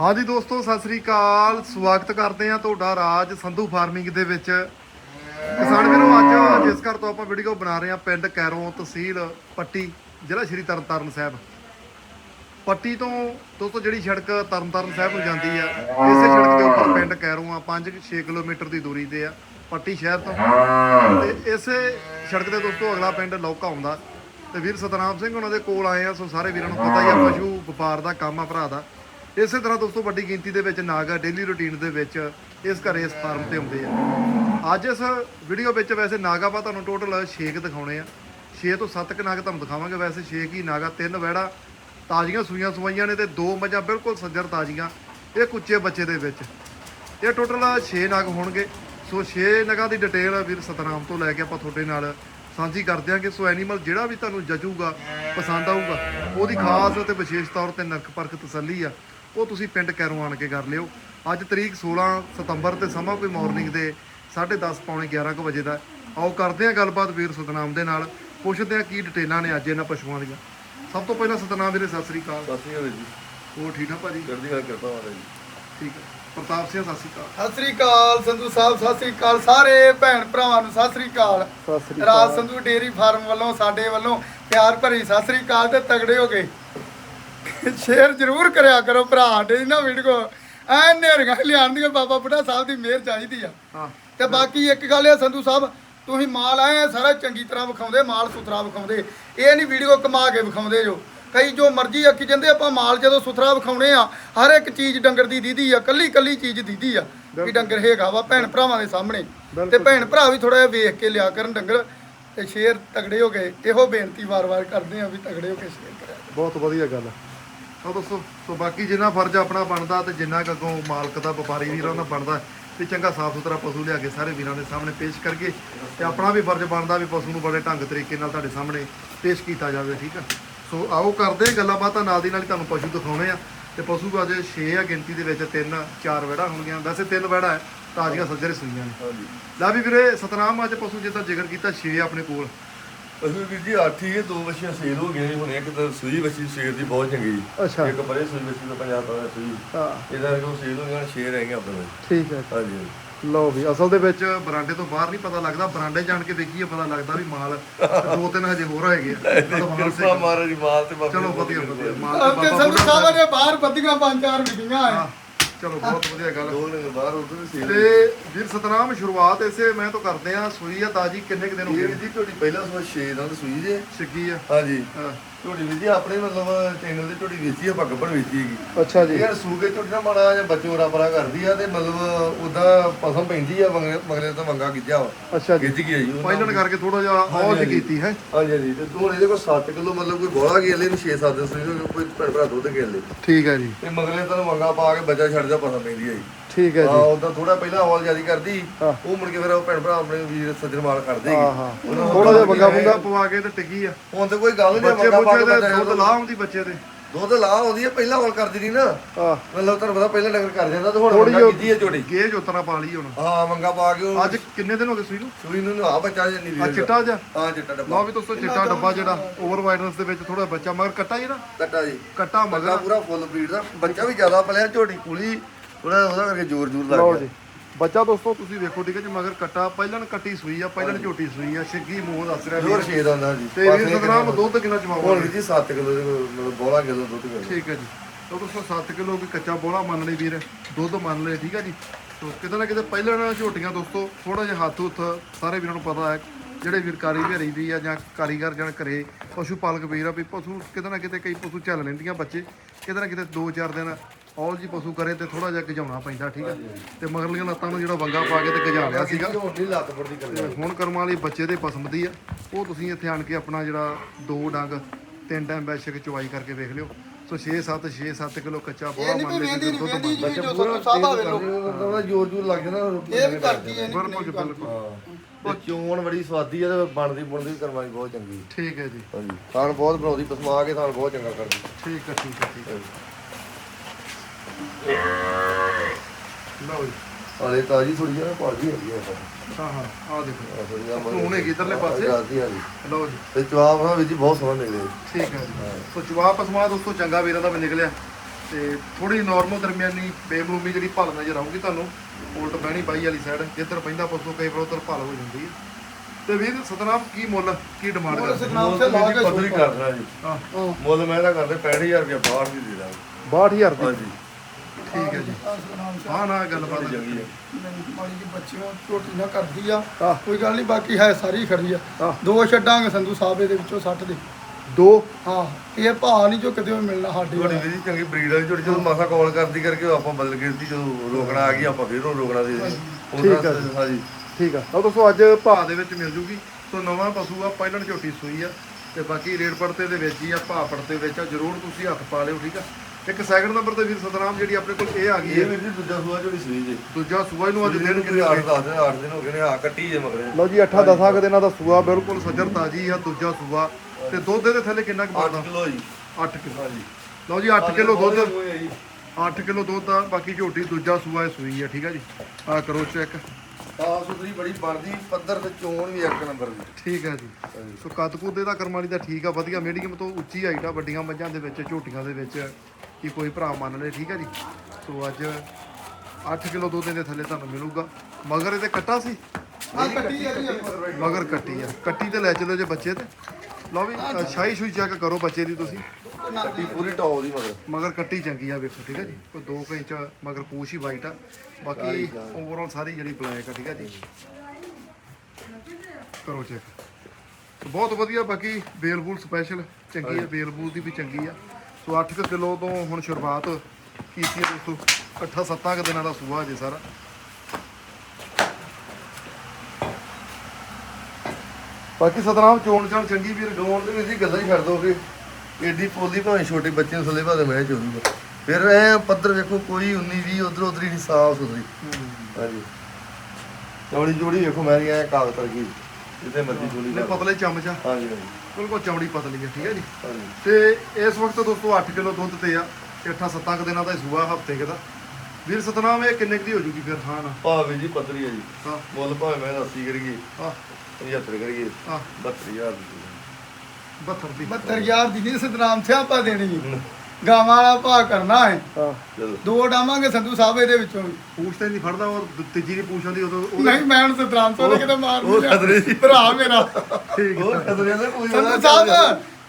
ਹਾਂਜੀ ਦੋਸਤੋ, ਸਤਿ ਸ੍ਰੀ ਅਕਾਲ। ਸਵਾਗਤ ਕਰਦੇ ਹਾਂ ਤੁਹਾਡਾ ਰਾਜ ਸੰਧੂ ਫਾਰਮਿੰਗ ਦੇ ਵਿੱਚ। ਕਿਸਾਨ ਵੀਰੋ, ਅੱਜ ਜਿਸ ਘਰ ਤੋਂ ਆਪਾਂ ਵੀਡੀਓ ਬਣਾ ਰਹੇ ਹਾਂ ਪਿੰਡ ਕੈਰੋਂ ਤਹਿਸੀਲ ਪੱਟੀ, ਜ਼ਿਲ੍ਹਾ ਸ਼੍ਰੀ ਤਰਨਤਾਰਨ ਸਾਹਿਬ। ਪੱਟੀ ਤੋਂ ਦੋਸਤੋ, ਜਿਹੜੀ ਸੜਕ ਤਰਨਤਾਰਨ ਸਾਹਿਬ ਨੂੰ ਜਾਂਦੀ ਆ, ਇਸੇ ਸੜਕ ਦੇ ਉੱਪਰ ਪਿੰਡ ਕੈਰੋਂ ਆ 5-6 ਕਿਲੋਮੀਟਰ ਦੀ ਦੂਰੀ ਤੇ ਆ, ਪੱਟੀ ਸ਼ਹਿਰ ਤੋਂ। ਤੇ ਇਸੇ ਸੜਕ ਦੇ ਦੋਸਤੋ, ਅਗਲਾ ਪਿੰਡ ਲੌਕਾ ਆਉਂਦਾ ਤੇ ਵੀਰ ਸਤਨਾਮ ਸਿੰਘ ਉਹਨਾਂ ਦੇ ਕੋਲ ਆਏ ਆ, ਸੋ ਸਾਰੇ ਵੀਰਾਂ ਨੂੰ ਪਤਾ ਹੀ ਆ, ਪਸ਼ੂ ਵਪਾਰ ਦਾ ਕੰਮ ਆ ਭਰਾ ਦਾ। ਇਸੇ ਤਰ੍ਹਾਂ ਦੋਸਤੋ ਵੱਡੀ ਗਿਣਤੀ ਦੇ ਵਿੱਚ ਨਾਗ ਡੇਲੀ ਰੁਟੀਨ ਦੇ ਵਿੱਚ ਇਸ ਘਰੇ ਇਸ ਫਾਰਮ ਤੇ ਆਉਂਦੇ ਆ। ਅੱਜ ਇਸ ਵੀਡੀਓ ਵਿੱਚ ਵੈਸੇ ਨਾਗਾ ਆਪਾਂ ਤੁਹਾਨੂੰ ਟੋਟਲ 6 ਦਿਖਾਉਣੇ ਆ। 6 ਤੋਂ 7 ਕ ਨਾਗ ਤੁਹਾਨੂੰ ਦਿਖਾਵਾਂਗੇ। ਵੈਸੇ 6 ਕੀ ਨਾਗਾ ਤਿੰਨ ਵਹਿੜਾ ਤਾਜ਼ੀਆਂ ਸੂਈਆਂ ਸਵਾਈਆਂ ਨੇ ਤੇ ਦੋ ਮੱਝਾਂ ਬਿਲਕੁਲ ਸੱਜਰ ਤਾਜ਼ੀਆਂ, ਇਹ ਕੁੱਚੇ ਬੱਚੇ ਦੇ ਵਿੱਚ। ਇਹ ਟੋਟਲ 6 ਨਗ ਹੋਣਗੇ। ਸੋ 6 ਨਗਾਂ ਦੀ ਡਿਟੇਲ ਵੀਰ ਸਤਨਾਮ ਤੋਂ ਲੈ ਕੇ ਆਪਾਂ ਤੁਹਾਡੇ ਨਾਲ ਸਾਂਝੀ ਕਰ ਦਿਆਂਗੇ ਸੋ ਐਨੀਮਲ ਜਿਹੜਾ ਵੀ ਤੁਹਾਨੂੰ ਜਜੂਗਾ ਪਸੰਦ ਆਊਗਾ, ਉਹਦੀ ਖਾਸ ਤੇ ਵਿਸ਼ੇਸ਼ ਤੌਰ ਤੇ ਨਰਕ ਪਰਖ ਤਸੱਲੀ ਆ। ਉਹ ਤੁਸੀਂ ਪਿੰਡ ਕੈਰੋਂ ਆਣ ਕੇ ਕਰ ਲਿਓ। ਅੱਜ ਤਰੀਕ 16 ਸਤੰਬਰ ਤੇ ਸਮਾਂ ਕੋਈ ਮਾਰਨਿੰਗ ਦੇ 10:30 ਪੌਣੇ 11 ਕੁ ਵਜੇ ਦਾ। ਆਓ ਕਰਦੇ ਹਾਂ ਗੱਲਬਾਤ ਵੀਰ ਸਤਨਾਮ ਦੇ ਨਾਲ। ਪੁੱਛਦੇ ਹਾਂ ਕੀ ਡਿਟੇਲਾਂ ਨੇ ਅੱਜ ਇਹਨਾਂ ਪਸ਼ੂਆਂ ਦੀਆਂ। ਸਭ ਤੋਂ ਪਹਿਲਾਂ ਸਤਨਾਮ ਵੀਰੇ ਸਤਿ ਸ੍ਰੀ ਅਕਾਲ। ਸਤਿ ਸ਼੍ਰੀ ਅਕਾਲ ਜੀ। ਹੋਰ ਠੀਕ ਆ ਭਾਜੀ? ਚੜ੍ਹਦੀ ਕਲਾ ਕਿਰਪਾ ਵਾਲਾ ਜੀ। ਠੀਕ ਹੈ। ਪ੍ਰਤਾਪ ਸਿੰਘ ਸਤਿ ਸ੍ਰੀ ਅਕਾਲ। ਸਤਿ ਸ੍ਰੀ ਅਕਾਲ ਸੰਧੂ ਸਾਹਿਬ ਸਤਿ ਸ੍ਰੀ ਅਕਾਲ ਸਾਰੇ ਭੈਣ ਭਰਾਵਾਂ ਨੂੰ ਸਤਿ ਸ੍ਰੀ ਅਕਾਲ। ਸਤਿ ਰਾਜ ਸੰਧੂ ਡੇਰੀ ਫਾਰਮ ਵੱਲੋਂ ਸਾਡੇ ਵੱਲੋਂ ਪਿਆਰ ਭਰੀ ਸਤਿ ਸ੍ਰੀ ਅਕਾਲ ਤੇ ਤਗੜੇ ਹੋ ਗਏ ਸ਼ੇਅਰ ਜ਼ਰੂਰ ਕਰਿਆ ਕਰੋ ਭਰਾ ਦੇ ਨਾ ਵੀਡੀਓ ਐ ਨੇਰੀਆਂ ਲਿਆਉਣ ਦੀਆਂ ਬਾਬਾ ਬੁੱਢਾ ਸਾਹਿਬ ਦੀ ਮਿਹਰ ਚਾਹੀਦੀ ਆ। ਹਾਂ। ਤੇ ਬਾਕੀ ਇੱਕ ਗੱਲ ਹੈ ਸੰਧੂ ਸਾਹਿਬ ਤੁਸੀਂ ਮਾਲ ਆਏ ਸਾਰਾ ਚੰਗੀ ਤਰ੍ਹਾਂ ਵਿਖਾਉਂਦੇ ਮਾਲ ਸੁਥਰਾ ਵਿਖਾਉਂਦੇ। ਇਹ ਨਹੀਂ ਵੀਡੀਓ ਕਮਾ ਕੇ ਵਿਖਾਉਂਦੇ ਜੋ। ਕਈ ਜੋ ਮਰਜ਼ੀ ਆਖੀ ਜਾਂਦੇ ਆਪਾਂ ਮਾਲ ਜਦੋਂ ਸੁਥਰਾ ਵਿਖਾਉਣੇ ਆ ਹਰ ਇੱਕ ਚੀਜ਼ ਡੰਗਰ ਦੀ ਦੀਦੀ ਆ ਕੱਲੀ ਕੱਲੀ ਚੀਜ਼ ਦੀਦੀ ਆ ਵੀ ਡੰਗਰ ਹੈਗਾ ਵਾ ਭੈਣ ਭਰਾਵਾਂ ਦੇ ਸਾਹਮਣੇ। ਤੇ ਭੈਣ ਭਰਾ ਵੀ ਥੋੜਾ ਜਿਹਾ ਵੇਖ ਕੇ ਲਿਆ ਕਰਨ ਡੰਗਰ ਤੇ ਸ਼ੇਅਰ ਤਗੜੇ ਹੋ ਗਏ। ਇਹੋ ਬੇਨਤੀ ਵਾਰ-ਵਾਰ ਕਰਦੇ ਆ ਵੀ ਤਗੜੇ ਹੋ ਕੇ ਸ਼ੇਅਰ ਕਰਿਆ ਕਰੋ। ਬਹੁਤ ਵਧੀਆ ਗੱਲ ਤਾਂ ਦੋਸਤੋ ਸੋ ਬਾਕੀ ਜਿੰਨਾ ਫਰਜ਼ ਆਪਣਾ ਬਣਦਾ ਤੇ ਜਿੰਨਾ ਕੁ ਅੱਗੋਂ ਮਾਲਕ ਦਾ ਵਪਾਰੀ ਵੀਰਾਂ ਦਾ ਬਣਦਾ ਤੇ ਚੰਗਾ ਸਾਫ਼ ਸੁਥਰਾ ਪਸ਼ੂ ਲਿਆ ਕੇ ਸਾਰੇ ਵੀਰਾਂ ਦੇ ਸਾਹਮਣੇ ਪੇਸ਼ ਕਰਕੇ ਤੇ ਆਪਣਾ ਵੀ ਫਰਜ਼ ਬਣਦਾ ਵੀ ਪਸ਼ੂ ਨੂੰ ਬੜੇ ਢੰਗ ਤਰੀਕੇ ਨਾਲ ਤੁਹਾਡੇ ਸਾਹਮਣੇ ਪੇਸ਼ ਕੀਤਾ ਜਾਵੇ ਠੀਕ ਆ? ਸੋ ਆਓ ਕਰਦੇ ਗੱਲਾਂ ਬਾਤਾਂ ਨਾਲ ਦੀ ਨਾਲ ਹੀ ਤੁਹਾਨੂੰ ਪਸ਼ੂ ਦਿਖਾਉਣੇ ਆ ਤੇ ਪਸ਼ੂ ਅੱਜ 6 ਆ ਗਿਣਤੀ ਦੇ ਵਿੱਚ ਤਿੰਨ ਚਾਰ ਵੜਾ ਹੋਣਗੀਆਂ। ਵੈਸੇ ਤਿੰਨ ਵੜਾ ਹੈ ਤਾਜ਼ੀਆਂ ਸੱਜਰੇ ਸੂਈਆਂ ਨੇ। ਹਾਂਜੀ। ਲੈ ਵੀ ਵੀਰੇ ਸਤਨਾਮ ਅੱਜ ਪਸ਼ੂ ਜਿੱਦਾਂ ਜ਼ਿਕਰ ਕੀਤਾ 6 ਆਪਣੇ ਕੋਲ। ਅਸੀਂ ਵੀਰ ਜੀ ਅੱਠ ਹੀ ਦੋ ਬੱਚੀਆਂ ਸੇਲ ਹੋ ਗਈਆਂ ਜੀ। ਹੁਣ ਇੱਕ ਤਾਂ ਸੂਈ ਬੱਚੀ ਸ਼ੇਰ ਦੀ ਬਹੁਤ ਚੰਗੀ ਜੀ। ਅੱਛਾ। ਇੱਕ ਬੜੇ ਸੂਈ ਬੱਚੀ ਦਾ 50 ਤਾਂ ਸੂਈ ਹਾਂ। ਇਹਦਾ ਕੋ ਸੇਲ ਹੋ ਗਿਆ ਸ਼ੇਰ ਰਹਿ ਗਿਆ ਆਪਣੇ। ਕੋਲ। ਠੀਕ ਹੈ। ਹਾਂਜੀ ਲਓ ਵੀ ਅਸਲ ਦੇ ਵਿੱਚ ਬਰਾਂਡੇ ਤੋਂ ਬਾਹਰ ਨਹੀਂ ਪਤਾ ਲੱਗਦਾ ਬਰਾਂਡੇ ਜਾਣ ਕੇ ਦੇਖੀਏ ਪਤਾ ਲੱਗਦਾ ਵੀ ਮਾਲ ਦੋ ਤਿੰਨ ਹਜੇ ਹੋਰ ਹੈਗੇ ਆ। ਕਿਰਪਾ ਮਹਾਰਾਜ ਮਾਲ ਤੇ ਬਾਬੇ ਚਲੋ ਵਧੀਆ ਵਧੀਆ। ਮਾਲ ਤੇ ਅੱਗੇ ਬਾਬਾ ਸੰਧੂ ਬੁੱਢਾ ਸਾਹਿਬ ਨੇ ਬਾਹਰ ਬੱਦੀਆਂ ਪੰਜ ਚਾਰ ਵਿਕੀਆਂ ਹਾਂ, ਚਲੋ ਬਹੁਤ ਵਧੀਆ ਗੱਲ। ਦੋ ਨੇ ਬਾਹਰ ਉਧਰ ਵੀ ਸੇਲ ਤੇ ਵੀਰ ਸਤਨਾਮ ਸ਼ੁਰੂਆਤ ਇਸੇ ਮੈਂ ਤੋਂ ਕਰਦੇ ਆ ਸੂਈ ਆ ਤਾਜੀ ਕਿੰਨੇ ਕੁ ਦਿਨ ਹੋ ਗਏ? ਜੀ ਤੁਹਾਡੀ ਪਹਿਲਾਂ ਸਵਾ 6 ਦਾ ਸੂਈ ਜੇ। ਛਿੱਗੀ ਆ। ਹਾਂਜੀ। ਹਾਂ, ਤੁਹਾਡੀ ਵੀ ਜੀ ਆਪਣੇ ਮਤਲਬ ਚੈਨਲ ਤੇ ਤੁਹਾਡੀ ਵੇਚੀ ਆ ਪੱਗ ਬਣ ਵੇਚੀ ਹੈਗੀ। ਅੱਛਾ ਜੀ। ਯਾਰ ਸੂਕੇ ਝੋਟੀ ਨਾ ਮਾੜਾ ਜਿਹਾ ਬੱਚੋ ਰਾਪਰਾ ਕਰਦੀ ਆ ਤੇ ਮਤਲਬ ਉਦਾਂ ਪਸਮ ਪੈਂਦੀ ਆ ਮਗਰੇ ਤਾਂ ਮੰਗਾ ਕੀਤਾ ਵਾ। ਅੱਛਾ ਜੀ। ਗਿੱਜ ਗਿਆ ਜੀ ਉਹ ਕਰਕੇ ਥੋੜਾ ਜਿਹਾ ਹੌਜ ਹਾਂਜੀ। ਕੀਤੀ ਹੈ? ਹਾਂਜੀ ਹਾਂਜੀ। ਤੇ ਹੁਣ ਇਹਦੇ ਕੋਲ 7 ਕਿਲੋ ਮਤਲਬ ਕੋਈ ਬੋਲਾ ਗੇਲੇ ਨੂੰ 6-7 ਦਿਨ ਸੂਈ ਕੋਈ ਭੈਣ ਭਰਾ ਦੁੱਧ ਗੇਲੇ ਠੀਕ ਹੈ ਜੀ। ਤੇ ਮਗਰੇ ਤਾਂ ਮੰਗਾ ਪਾ ਕੇ ਬੱਚਾ ਛੱਡ ਜਾ ਪਸਮ ਪੈਂਦੀ ਆ ਜੀ। ਠੀਕ ਹੈ ਹਾਂ ਜੀ ਉਦਾਂ ਥੋੜਾ ਪਹਿਲਾਂ ਹੌਲ ਜਿਆਦੀ ਕਰਦੀ ਹਾਂ। ਉਹ ਮੁੜ ਕੇ ਫਿਰ ਉਹ ਭੈਣ ਭਰਾ ਆਪਣੇ ਵੀਰ ਸੱਜਣ ਮਾਲ ਕਰਦੇ ਹਾਂ। ਹਾਂ। ਨੂੰ ਥੋੜਾ ਜਿਹਾ ਬੰਗਾ ਹੈ। ਬੰਗਾ ਪਵਾ ਕੇ ਤੇ ਟਿੱਕੀ ਆ। ਹੁਣ ਤੇ ਕੋਈ ਗੱਲ ਨਹੀਂ ਬੱਚੇ ਕੇ ਬੁੱਚੇ ਦੇ ਦੁੱਧ ਲਾ ਆਉਂਦੀ ਬੱਚੇ ਦੇ ਦੁੱਧ ਲਾ ਆਉਂਦੀ ਆ ਪਹਿਲਾਂ ਹੌਲ ਕਰਦੀ ਨਹੀਂ ਨਾ। ਆ ਮਤਲਬ ਤੁਹਾਨੂੰ ਪਤਾ ਪਹਿਲਾਂ ਡੰਗਰ ਕਰ ਜਾਂਦਾ ਤੇ ਹੁਣ ਥੋੜੀ ਮੰਗਾ ਕੀਤੀ ਆ ਝੋਟੀ ਗੇਜ ਉਤਨਾ ਪਾ ਲਈ ਹੁਣ। ਹਾਂ ਮੰਗਾ ਪਾ ਕੇ ਉਹ ਅੱਜ ਕਿੰਨੇ ਦਿਨ ਹੋ ਗਏ ਸੂਈ ਨੂੰ? ਸੂਈ ਨੂੰ ਆ ਬੱਚਾ ਜੇ ਨਹੀਂ ਆ ਚਿੱਟਾ ਜਿਹਾ? ਹਾਂ ਚਿੱਟਾ ਡੱਬਾ। ਲਓ ਵੀ ਦੋਸਤੋ ਚਿੱਟਾ ਡੱਬਾ ਜਿਹੜਾ ਓਵਰ ਵਾਈਡਨੈਸ ਦੇ ਵਿੱਚ ਥੋੜਾ ਬੱਚਾ ਮਗਰ। ਕੱਟਾ ਜਿਹੜਾ ਕੱਟਾ ਜੀ ਕੱਟਾ ਮਗਾ ਮਗਰ ਪੂਰਾ ਫੁੱਲ ਬਰੀਡ ਦਾ। ਬੱਚਾ ਵੀ ਜ਼ਿਆਦਾ ਪਲਿਆ ਝੋਟੀ ਕੁਲੀ ਥੋੜਾ ਉਹਦਾ ਕਰਕੇ ਜ਼ੋਰ ਜ਼ੋਰ ਲੱਗ ਗਿਆ। ਬੱਚਾ ਦੋਸਤੋ ਤੁਸੀਂ ਵੇਖੋ ਠੀਕ ਹੈ ਜੀ ਮਗਰ ਕੱਟਾ ਪਹਿਲਣ ਕੱਟੀ ਸੂਈ ਆ ਪਹਿਲਣ ਝੋਟੀ ਸੂਈ ਆ ਛਿੱਗੀ ਮੂੰਹ ਦੱਸ ਰਿਹਾ ਜ਼ੋਰ ਵੀਰ। ਛੇਦ ਆਉਂਦਾ ਜੀ ਤੇ ਵੀਰ ਸਤਨਾਮ ਦੁੱਧ ਕਿੰਨਾ ਹੁਣ ਚਵਾਉਂਦਾ ਵੀ ਜੀ 7 ਕਿਲੋ ਦੇ ਮਤਲਬ ਬੋਲਾ ਕਿਲੋ ਦੁੱਧ ਕਿਲੋ ਠੀਕ ਹੈ ਜੀ। ਤਾਂ ਦੋਸਤੋ 7 ਕਿਲੋ ਵੀ ਕੱਚਾ ਬੋਲਾ ਮੰਨ ਲਈ ਵੀਰ ਦੁੱਧ ਮੰਨ ਲਏ ਠੀਕ ਹੈ ਜੀ। ਤੋ ਕਿਤੇ ਨਾ ਕਿਤੇ ਪਹਿਲਣ ਝੋਟੀਆਂ ਦੋਸਤੋ ਥੋੜਾ ਜਿਹਾ ਹੱਥ ਹੁੱਥ ਸਾਰੇ ਵੀਰਾਂ ਨੂੰ ਪਤਾ ਹੈ ਜਿਹੜੇ ਵੀਰ ਕਾਰੀਗਰੀ ਵੀ ਆ ਜਾਂ ਕਾਰੀਗਰ ਜਣ ਕਰੇ ਪਸ਼ੂ ਪਾਲਕ ਵੀਰ ਆ ਵੀ ਪਸ਼ੂ ਕਿਤੇ ਨਾ ਕਿਤੇ ਕਈ ਪਸ਼ੂ ਚੱਲ ਲੈਂਦੀਆਂ ਬੱਚੇ ਕਿਤੇ ਨਾ ਕਿਤੇ 2-4 ਦਿਨ ਔਲ ਜੀ ਪਸ਼ੂ ਕਰੇ ਤੇ ਥੋੜਾ ਜਿਹਾ ਗਜਾਉਣਾ ਪੈਂਦਾ ਠੀਕ ਹੈ ਤੇ ਮਗਰਲੀਆਂ ਲੱਤਾਂ ਨੂੰ ਜਿਹੜਾ ਵੰਗਾ ਪਾ ਕੇ ਤੇ ਗਜਾ ਲਿਆ ਸੀਗਾ। ਝੋਟੀ ਲੱਤ ਕਰ ਤੇ ਹੁਣ ਕਰਮ ਵਾਲੀ ਬੱਚੇ ਦੇ ਪਸੰਦ ਦੀ ਆ। ਉਹ ਤੁਸੀਂ ਇੱਥੇ ਆਣ ਕੇ ਆਪਣਾ ਜਿਹੜਾ ਦੋ ਡੰਗ ਤਿੰਨ ਟਾਈਮ ਬੈਸ਼ਕ ਚਵਾਈ ਕਰਕੇ ਵੇਖ ਲਿਓ। ਸੋ 6 7 6 7 ਕਿਲੋ ਕੱਚਾ ਇਹ ਬੋਲਾ ਨਹੀਂ ਮੰਨ ਵੀ ਲੈ ਵੇਂਦੀ ਜੀ ਨਹੀਂ ਦੁੱਧ ਵੇਂਦੀ ਮੰਨ ਜੀ ਲੋ ਉਹਦਾ ਜ਼ੋਰ ਜ਼ੋਰ ਲੱਗ ਜਾਂਦਾ ਇਹ ਵੀ ਕਰਦੀ ਹੈ ਬਿਲਕੁਲ। ਬਿਲਕੁਲ ਉਹ ਚੋਣ ਬੜੀ ਸਵਾਦੀ ਆ ਤੇ ਬਣਦੀ ਬਣਦੀ ਕਰਮਾਈ ਬਹੁਤ ਚੰਗੀ। ਠੀਕ ਹੈ ਜੀ। ਹਾਂਜੀ। ਖਾਣ ਬਹੁਤ ਬਣਾਉਂਦੀ ਪਸਮਾ ਕੇ ਖਾਣ ਬਹੁਤ ਚੰਗਾ ਕਰਦੀ। ਠੀਕ ਹੈ ਠੀਕ ਹੈ ਠੀਕ ਹੈ। ਲਓ ਜੀ। ਹਾਲੇ ਤਾਜੀ ਥੋੜੀ ਜਿਹੀ ਭਾਜੀ ਹੈਗੀ ਆ ਹਾਂ ਹਾਂ ਆ ਦੇਖੋ। ਥੋੜੀ ਜਿਹੀ ਧੂਣ ਹੈਗੀ ਇੱਧਰਲੇ ਪਾਸੇ। ਜਾਂਦੀ ਹਾਂਜੀ ਲਓ ਜੀ। ਤੇ ਜਵਾਬ ਨਾ ਵਿੱਚ ਬਹੁਤ ਸੋਹਣਾ ਨਿਕਲੇ ਠੀਕ ਹੈ ਜੀ। ਸੋ ਜਵਾਬ ਪਸਮਾ ਦੋਸਤੋ ਚੰਗਾ ਵੀਰਾਂ ਦਾ ਵੀ ਨਿਕਲਿਆ। ਤੇ ਥੋੜੀ ਨਾਰਮਲ ਦਰਮਿਆਨੀ ਬੇਮਲੂਮੀ ਜਿਹੜੀ ਭਲ ਨਜ਼ਰ ਆਊਗੀ ਤੁਹਾਨੂੰ ਉਲਟ ਬਹਿਣੀ ਬਾਈ ਵਾਲੀ ਸਾਈਡ ਜਿੱਧਰ ਪੈਂਦਾ ਪਸ਼ੂ ਕਈ ਵਾਰ ਉੱਧਰ ਭਲ ਹੋ ਜਾਂਦੀ ਹੈ। ਤੇ ਵੀਰ ਸਤਨਾਮ ਕੀ ਮੁੱਲ ਕੀ ਡਿਮਾਂਡ ਮੁੱਲ ਕਰਦੇ? ਸਤਨਾਮ ਸੇ ਲਾ ਵੀ ਕੇ ਪੱਧਰੀ ਕਰ ਦੇਣਾ ਜੀ। ਹਾਂ। ਮੁੱਲ ਮੈਂ ਤਾਂ ਕਰਦੇ 65000 ਰੁਪਏ ਬਾਹਰ ਵੀ ਦੇ ਦਾਂਗੇ। 62000 ਦੀ ਹਾਂਜੀ। ਠੀਕ ਹੈ ਜੀ। ਹਾਂ ਨਾ ਗੱਲਬਾਤ ਚੰਗੀ ਹੈ। ਨਹੀਂ ਮਾੜੀ ਜੀ ਬੱਚਿਓ ਝੋਟੀ ਨਾ ਕਰਦੀ ਆ। ਆਹ। ਕੋਈ ਗੱਲ ਨਹੀਂ ਬਾਕੀ ਹੈ ਸਾਰੀ ਖੜੀ ਆ। ਆਹ। ਦੋ ਛੱਡਾਂਗੇ ਸੰਧੂ ਸਾਹਿਬ ਇਹਦੇ ਵਿੱਚੋਂ 60 ਦੇ। ਦੋ? ਹਾਂ ਇਹ ਭਾਅ ਨਹੀਂ ਜੋ ਕਿਤੇ ਵੀ ਮਿਲਣਾ ਸਾਡੇ ਤੁਹਾਡੀ ਵਾਲਾ। ਵੀ ਚੰਗੀ ਬਰੀਡ ਵਾਲੀ ਝੋਟੀ ਜਦੋਂ ਮਾਸਾ ਕਾਲ ਕਰਦੀ ਕਰਕੇ ਉਹ ਆਪਾਂ ਬਦਲ ਗਏ ਸੀ ਜਦੋਂ ਰੋਕਣਾ ਆ ਗਈ ਆਪਾਂ ਫੇਰ ਉਹ ਰੋਕਣਾ ਦੇ ਦੇ ਠੀਕ ਆ ਜੀ। ਹਾਂਜੀ। ਠੀਕ ਆ। ਤਾਂ ਦੋਸਤੋ ਅੱਜ ਭਾਅ ਦੇ ਵਿੱਚ ਮਿਲ ਜੂਗੀ। ਸੋ ਨਵਾਂ ਪਸ਼ੂ ਆ ਪਹਿਲਣ ਝੋਟੀ ਸੂਈ ਆ। ਤੇ ਬਾਕੀ ਰੇਡ ਪੜਤੇ ਦੇ ਵਿੱਚ ਹੀ ਆ ਭਾਅ ਪੜਤੇ ਵਿੱਚ ਆ। ਜਰੂਰ ਤੁਸੀਂ ਹੱਥ ਪਾ ਲਿਓ ਠੀਕ ਆ। ਇੱਕ ਸੈਕਿੰਡ ਨੰਬਰ ਤੇ ਵੀਰ ਸਤਨਾਮ ਜਿਹੜੀ ਆਪਣੇ ਕੋਲ ਇਹ ਆ ਗਈ ਇਹ ਹੈ। ਵੀਰ ਜੀ ਦੂਜਾ ਸੂਆ ਝੋਟੀ ਸੂਈ ਜੀ। ਦੂਜਾ ਸੂਆ ਇਹਨੂੰ ਅੱਜ ਦਿਨ ਕਿਤੇ 8 10 ਦਿਨ 8 ਦਿਨ ਹੋ ਗਏ ਨੇ ਆ ਕੱਟੀ ਜੇ ਮਗਰੇ। ਲਓ ਜੀ 8 10 ਕੁ ਦਿਨਾਂ ਦਾ ਸੂਆ ਬਿਲਕੁਲ ਸੱਜਰ ਤਾਜੀ ਆ ਦੂਜਾ ਸੂਆ। ਤੇ ਦੁੱਧ ਦੇ ਥੱਲੇ ਕਿੰਨਾ ਕੁ 8 ਪਾਉਂਦਾ? ਕਿਲੋ ਜੀ। 8 ਕਿਲੋ। ਹਾਂਜੀ ਲਓ ਜੀ 8 ਕਿਲੋ ਦੁੱਧ। ਹੋਏ ਆ ਜੀ। 8 ਕਿਲੋ ਦੁੱਧ ਆ ਬਾਕੀ ਝੋਟੀ ਦੂਜਾ ਸੂਆ ਇਹ ਸੂਈ ਆ ਠੀਕ ਆ ਜੀ। ਆ ਕਰੋ ਚੈੱਕ। ਸਾਫ਼ ਸੁਥਰੀ ਬੜੀ ਬਣਦੀ ਪੱਧਰ ਤੇ ਚੋਣ ਵੀ ਇੱਕ ਨੰਬਰ ਦੀ। ਠੀਕ ਹੈ ਜੀ। ਸੋ ਕੱਦ ਕੁੱਦ ਇਹਦਾ ਕਰਮਾਲੀ ਦਾ ਠੀਕ ਆ ਵਧੀਆ। ਮੀਡੀਅਮ ਤੋਂ ਉੱਚੀ ਹਾਈਟ ਆ ਵੱਡੀਆਂ ਮੱਝਾਂ ਦੇ ਵਿੱਚ ਝੋਟੀਆਂ ਦੇ ਵਿੱਚ ਕੀ ਕੋਈ ਭਰਾ ਮੰਨ ਲੇ ਠੀਕ ਹੈ ਜੀ। ਸੋ ਅੱਜ 8 ਕਿਲੋ ਦੁੱਧ ਦੇ ਥੱਲੇ ਤੁਹਾਨੂੰ ਮਿਲੂਗਾ। ਮਗਰ ਇਹਦੇ ਕੱਟਾ ਸੀ? ਆਹ ਕੱਟੀ ਆ ਜੀ ਆਪਾਂ। ਮਗਰ ਕੱਟੀ ਆ। ਕੱਟੀ ਤੇ ਲੈ ਚਲੋ ਜੇ ਬੱਚੇ ਤੇ। ਲਓ ਵੀ ਅ, ਸ਼ਾਹੀ ਸ਼ੂਈ ਚੈੱਕ ਕਰੋ ਬੱਚੇ ਦੀ ਤੁਸੀਂ। ਕੱਟੀ ਪੂਰੀ ਟੌਪ ਦੀ ਮਗਰ। ਮਗਰ ਕੱਟੀ ਚੰਗੀ ਆ ਵੇਖੋ ਠੀਕ ਹੈ ਜੀ? ਕੋਈ 2 ਇੰਚ ਮਗਰ ਪੂਛ ਹੀ ਵਾਈਟ ਆ। ਬਾਕੀ ਓਵਰਆਲ ਸਾਰੀ ਜਿਹੜੀ ਬਲੈਕ ਆ ਠੀਕ ਹੈ ਜੀ? ਕਰੋ ਚੈੱਕ ਬਹੁਤ ਵਧੀਆ ਬਾਕੀ ਬੇਲਬੂਲ ਸਪੈਸ਼ਲ ਚੰਗੀ ਆ ਬੇਲਬੂਲ ਦੀ ਵੀ ਚੰਗੀ ਆ। ਸੋ 8 ਕਿਲੋ ਤੋਂ ਹੁਣ ਸ਼ੁਰੂਆਤ ਕੀਤੀ ਹੈ ਦੋਸਤੋ। ਇਕੱਠਾ ਸੱਤਾਂ ਕੁ ਦਿਨਾਂ ਦਾ ਸੂਆ ਜੇ ਸਾਰਾ। ਬਾਕੀ ਸਤਨਾਮ ਚੋਣ ਚਾਣ ਚੰਗੀ ਵੀਰ ਗਾਉਣ ਦੇ ਵਿੱਚ ਹੀ ਗੱਲਾਂ ਹੀ ਛੱਡ ਦੋਗੇ। ਏਡੀ ਪੋਲੀ ਭਾਵੇਂ ਛੋਟੇ ਬੱਚੇ ਨੂੰ ਥੱਲੇ ਭਾਵੇਂ ਮੈਂ ਚੋਦੂਗਾ ਫਿਰ ਐ ਪੱਧਰ ਵੇਖੋ ਕੋਈ 19 20 ਉਧਰ ਉਧਰ ਹੀ ਸਾਫ਼ ਸੁਥਰੀ। ਹਾਂਜੀ। ਚੌੜੀ ਜੋੜੀ ਵੇਖੋ ਮੇਰੀ ਐ ਕਾਗਜ਼ ਵਰਗੀ ਜਿੱਥੇ ਮਰਜ਼ੀ ਜੋੜੀ ਨੇ ਲਾ। ਪਤਲੇ ਚਮਚਾ ਹਾਂਜੀ ਹਾਂਜੀ। ਬਿਲਕੁਲ ਚੌੜੀ ਪਤਲੀ ਆ ਠੀਕ ਹੈ ਜੀ? ਤੇ ਇਸ ਵਕਤ ਦੋਸਤੋ 8 ਕਿਲੋ ਦੁੱਧ ਤੇ ਆ ਤੇ 8-7 ਕੁ ਦਿਨਾਂ ਦਾ ਸੂਆ ਹਫ਼ਤੇ ਕੁ ਦਾ। ਵੀਰ ਸਤਨਾਮ ਇਹ ਕਿੰਨੇ ਕੁ ਦੀ ਹੋ ਜੂਗੀ ਫਿਰ ਹਾਂ ਨਾ ਭਾਵੇਂ ਜੀ ਪੱਧਰੀ ਹੈ ਜੀ। ਹਾਂ। ਮੁੱਲ ਭਾਵੇਂ ਮੈਂ 80 ਕਰੀਏ। ਆ 75 ਕਰੀਏ। ਆ 72000 ਦੀ। 72 ਦੀ। 72000 ਦੀ ਨਹੀਂ ਸਤਨਾਮ ਸੇ ਆਪਾਂ ਦੇਣੀ। ਗਾਵਾਂ ਵਾਲਾ ਭਾਅ ਕਰਨਾ ਹੈ। ਹਾਂ। ਚਲੋ। ਦੋ ਡਾਵਾਂਗੇ ਸੰਧੂ ਸਾਹਿਬ ਇਹਦੇ ਵਿੱਚੋਂ ਵੀ। ਪੂਛ ਤੇ ਨਹੀਂ ਫੜਦਾ ਔਰ ਤੀਜੀ ਦੀ ਪੂਛ ਆਉਂਦੀ ਉਦੋਂ ਉਹ ਨਹੀਂ ਮੈਂ ਹੁਣ ਸਤਨਾਮ ਤੋਂ ਕਿਤੇ ਮਾਰ ਉਹ ਨਹੀਂ ਖਤਰੇ ਦੀ। ਭਰਾ ਮੇਰਾ। ਠੀਕ ਉਹ ਖਤਰੇ ਦੇ ਪੂਰੀ ਸੰਧੂ ਸਾਹਿਬ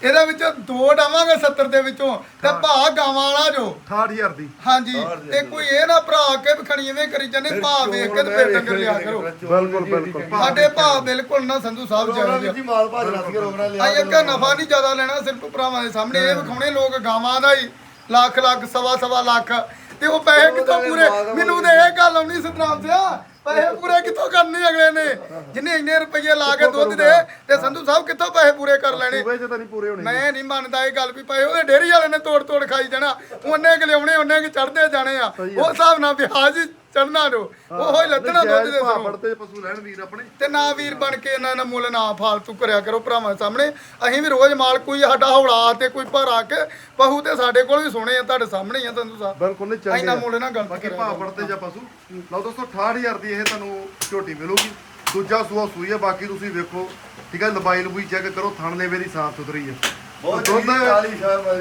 ਇਹਦੇ ਵਿੱਚੋਂ ਦੋ ਡਾਵਾਂਗੇ 70 ਦੇ ਵਿੱਚੋਂ ਤੇ ਭਾਅ ਗਾਵਾਂ ਵਾਲਾ ਜੋ। 68000 ਦੀ। ਹਾਂਜੀ ਤੇ ਕੋਈ ਇਹ ਨਾ ਭਰਾ ਕੇ ਵਿਖਣੀ ਐਵੇਂ ਕਰੀ ਜਾਂਦੇ ਭਾਅ ਵੇਖ ਕੇ ਤੇ ਫੇਰ ਡੰਗਰ ਲਿਆ ਕਰੋ। ਬਿਲਕੁਲ, ਬਿਲਕੁਲ। ਸਾਡੇ ਭਾਅ ਬਿਲਕੁਲ ਨਾ ਸੰਧੂ ਸਾਹਿਬ ਜਾਇਜ਼ ਜੀ ਮਾਲ ਭਾਜ ਰੱਖ ਕੇ ਰੋਗਣਾ ਲਿਆ ਆ ਇੱਕ ਨਫਾ ਨਹੀਂ ਜ਼ਿਆਦਾ ਲੈਣਾ ਸਿਰਫ ਭਰਾਵਾਂ ਦੇ ਸਾਹਮਣੇ ਇਹ ਵਿਖਾਉਣੇ ਲੋਕ ਗਾਵਾਂ ਦਾ ਹੀ। ਲੱਖ ਲੱਖ ਸਵਾ ਸਵਾ ਲੱਖ। ਤੇ ਉਹ ਪੈਸੇ ਕਿੱਥੋਂ ਪੂਰੇ? ਮੈਨੂੰ ਤੇ ਇਹ ਗੱਲ ਆਉਣੀ ਸਤਨਾਮ ਸਿਆ। ਪੈਸੇ ਪੂਰੇ ਕਿੱਥੋਂ ਕਰਨੇ ਅਗਲੇ ਨੇ? ਜਿੰਨੇ ਇੰਨੇ ਰੁਪਏ ਲਾ ਕੇ ਦੁੱਧ ਦੇ ਤੇ ਸੰਧੂ ਸਾਹਿਬ ਕਿੱਥੋਂ ਪੈਸੇ ਪੂਰੇ ਕਰ ਲੈਣੇ? ਸੂਬੇ 'ਚ ਤਾਂ ਨਹੀਂ ਪੂਰੇ ਹੋਣੇ ਮੈਂ ਨਹੀਂ ਮੰਨਦਾ ਇਹ ਗੱਲ ਵੀ ਭਾਈ ਉਹਦੇ ਡੇਰੀ ਵਾਲੇ ਨੇ ਤੋੜ ਤੋੜ ਖਾਈ ਜਾਣਾ। ਉਹਨੇ ਕਿ ਲਿਆਉਣੇ ਉਹਨੇ ਕਿ ਚੜਦੇ ਜਾਣੇ ਆ। ਉਹ ਹਿਸਾਬ ਨਾਲ ਵਿਆਜ ਚੜਨਾ ਜੋ। ਉਹੋ ਹੀ ਲੱਦਣਾ ਦੁੱਧ ਦੇ ਸਿਰੋਂ ਫੜਤੇ ਪਸ਼ੂ ਲੈਣ ਵੀਰ ਆਪਣੇ। ਤੇ ਨਾ ਵੀਰ ਬਣ ਕੇ ਇਹਨਾਂ ਦਾ ਮੁੱਲ ਨਾ ਫਾਲਤੂ ਕਰਿਆ ਕਰੋ ਭਰਾਵਾਂ ਸਾਹਮਣੇ। ਅਸੀਂ ਵੀ ਰੋਜ਼ ਮਾਲ ਕੋਈ ਸਾਡਾ ਹੌਲਾ ਤੇ ਕੋਈ ਭਰਾ ਕੇ ਪਹੂ ਤੇ ਸਾਡੇ ਕੋਲ ਵੀ ਸੋਹਣੇ ਆ ਤੁਹਾਡੇ ਸਾਹਮਣੇ ਹੀ ਆ ਸੰਧੂ ਸਾਹਿਬ। ਬਿਲਕੁਲ ਨਹੀਂ ਚੰਗੇ ਆ। ਮੁੱਲ ਨਾ ਗਲਤ ਬਾਕੀ ਭਾਅ ਕਰੋ। ਫੜਤੇ ਜਾਂ ਪਸ਼ੂ। ਲਓ ਦੋਸਤੋ 68000 ਦੀ ਇਹ ਤੁਹਾਨੂੰ ਝੋਟੀ ਮਿਲੂਗੀ। ਦੂਜਾ ਸੂਆ ਸੂਈ ਹੈ ਬਾਕੀ ਤੁਸੀਂ ਵੇਖੋ। ਠੀਕ ਹੈ ਲੰਬਾਈ ਲੰਬੂਈ ਚੈੱਕ ਕਰੋ ਥਣ ਲੇਵੇ ਦੀ ਸਾਫ਼ ਸੁਥਰੀ ਹੈ। ਬਹੁਤ ਦੁੱਧ ਕਾਲੀ ਸ਼ਾਹ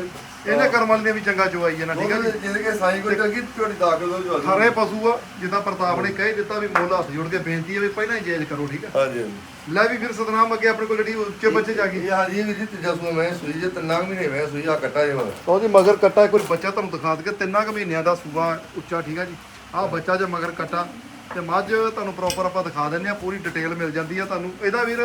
ਇਹਨੇ ਕਰਮਲ ਨੇ ਵੀ ਚੰਗਾ ਚੁਆਈ ਹੈ ਨਾ ਠੀਕ ਹੈ ਜੀ? ਜਿਹਦੇ ਕੇ ਸਾਈ ਕੋਈ ਚੰਗੀ ਝੋਟੀ ਦਾਖਲ ਹੋ ਜੋ ਸਾਰੇ ਪਸ਼ੂ ਆ ਜਿੱਦਾਂ ਪ੍ਰਤਾਪ ਨੇ ਕਹਿ ਦਿੱਤਾ ਵੀ ਮੁੱਲ ਹੱਥ ਜੋੜ ਕੇ ਬੇਨਤੀ ਹੈ ਵੀ ਪਹਿਲਾਂ ਹੀ ਜਾਇਜ਼ ਕਰੋ ਠੀਕ ਹੈ? ਹਾਂਜੀ ਲੈ ਵੀ ਫਿਰ ਸਤਨਾਮ ਅੱਗੇ ਆਪਣੇ ਕੋਲ ਜਿਹੜੀ ਉੱਚੇ ਬੱਚੇ ਜਾ ਗਈ ਹਾਂਜੀ ਇਹ ਵੀ ਜੀ ਤੀਜਾ ਸੂਆ ਮੈਂ ਸੂਈ ਜੇ ਤਿੰਨਾਂ ਕੁ ਮਹੀਨੇ ਮੈਂ ਸੂਈ ਆ ਕੱਟਾ ਜੇ ਮਗਰ। ਉਹਦੀ ਮਗਰ ਕੱਟਾ ਕੋਈ ਬੱਚਾ ਤੁਹਾਨੂੰ ਦਿਖਾ ਦਗੇ ਤਿੰਨਾਂ ਕੁ ਮਹੀਨਿਆਂ ਦਾ ਸੂਆ ਉੱਚਾ ਠੀਕ ਆ ਜੀ? ਆਹ ਬੱਚਾ ਜੇ ਮਗਰ ਕੱਟਾ ਤੇ ਮੱਝ ਤੁਹਾਨੂੰ ਪ੍ਰੋਪਰ ਆਪਾਂ ਦਿਖਾ ਦਿੰਨੇ ਆ ਪੂਰੀ ਡਿਟੇਲ ਮਿਲ ਜਾਂਦੀ ਆ ਤੁਹਾਨੂੰ। ਇਹਦਾ ਵੀਰ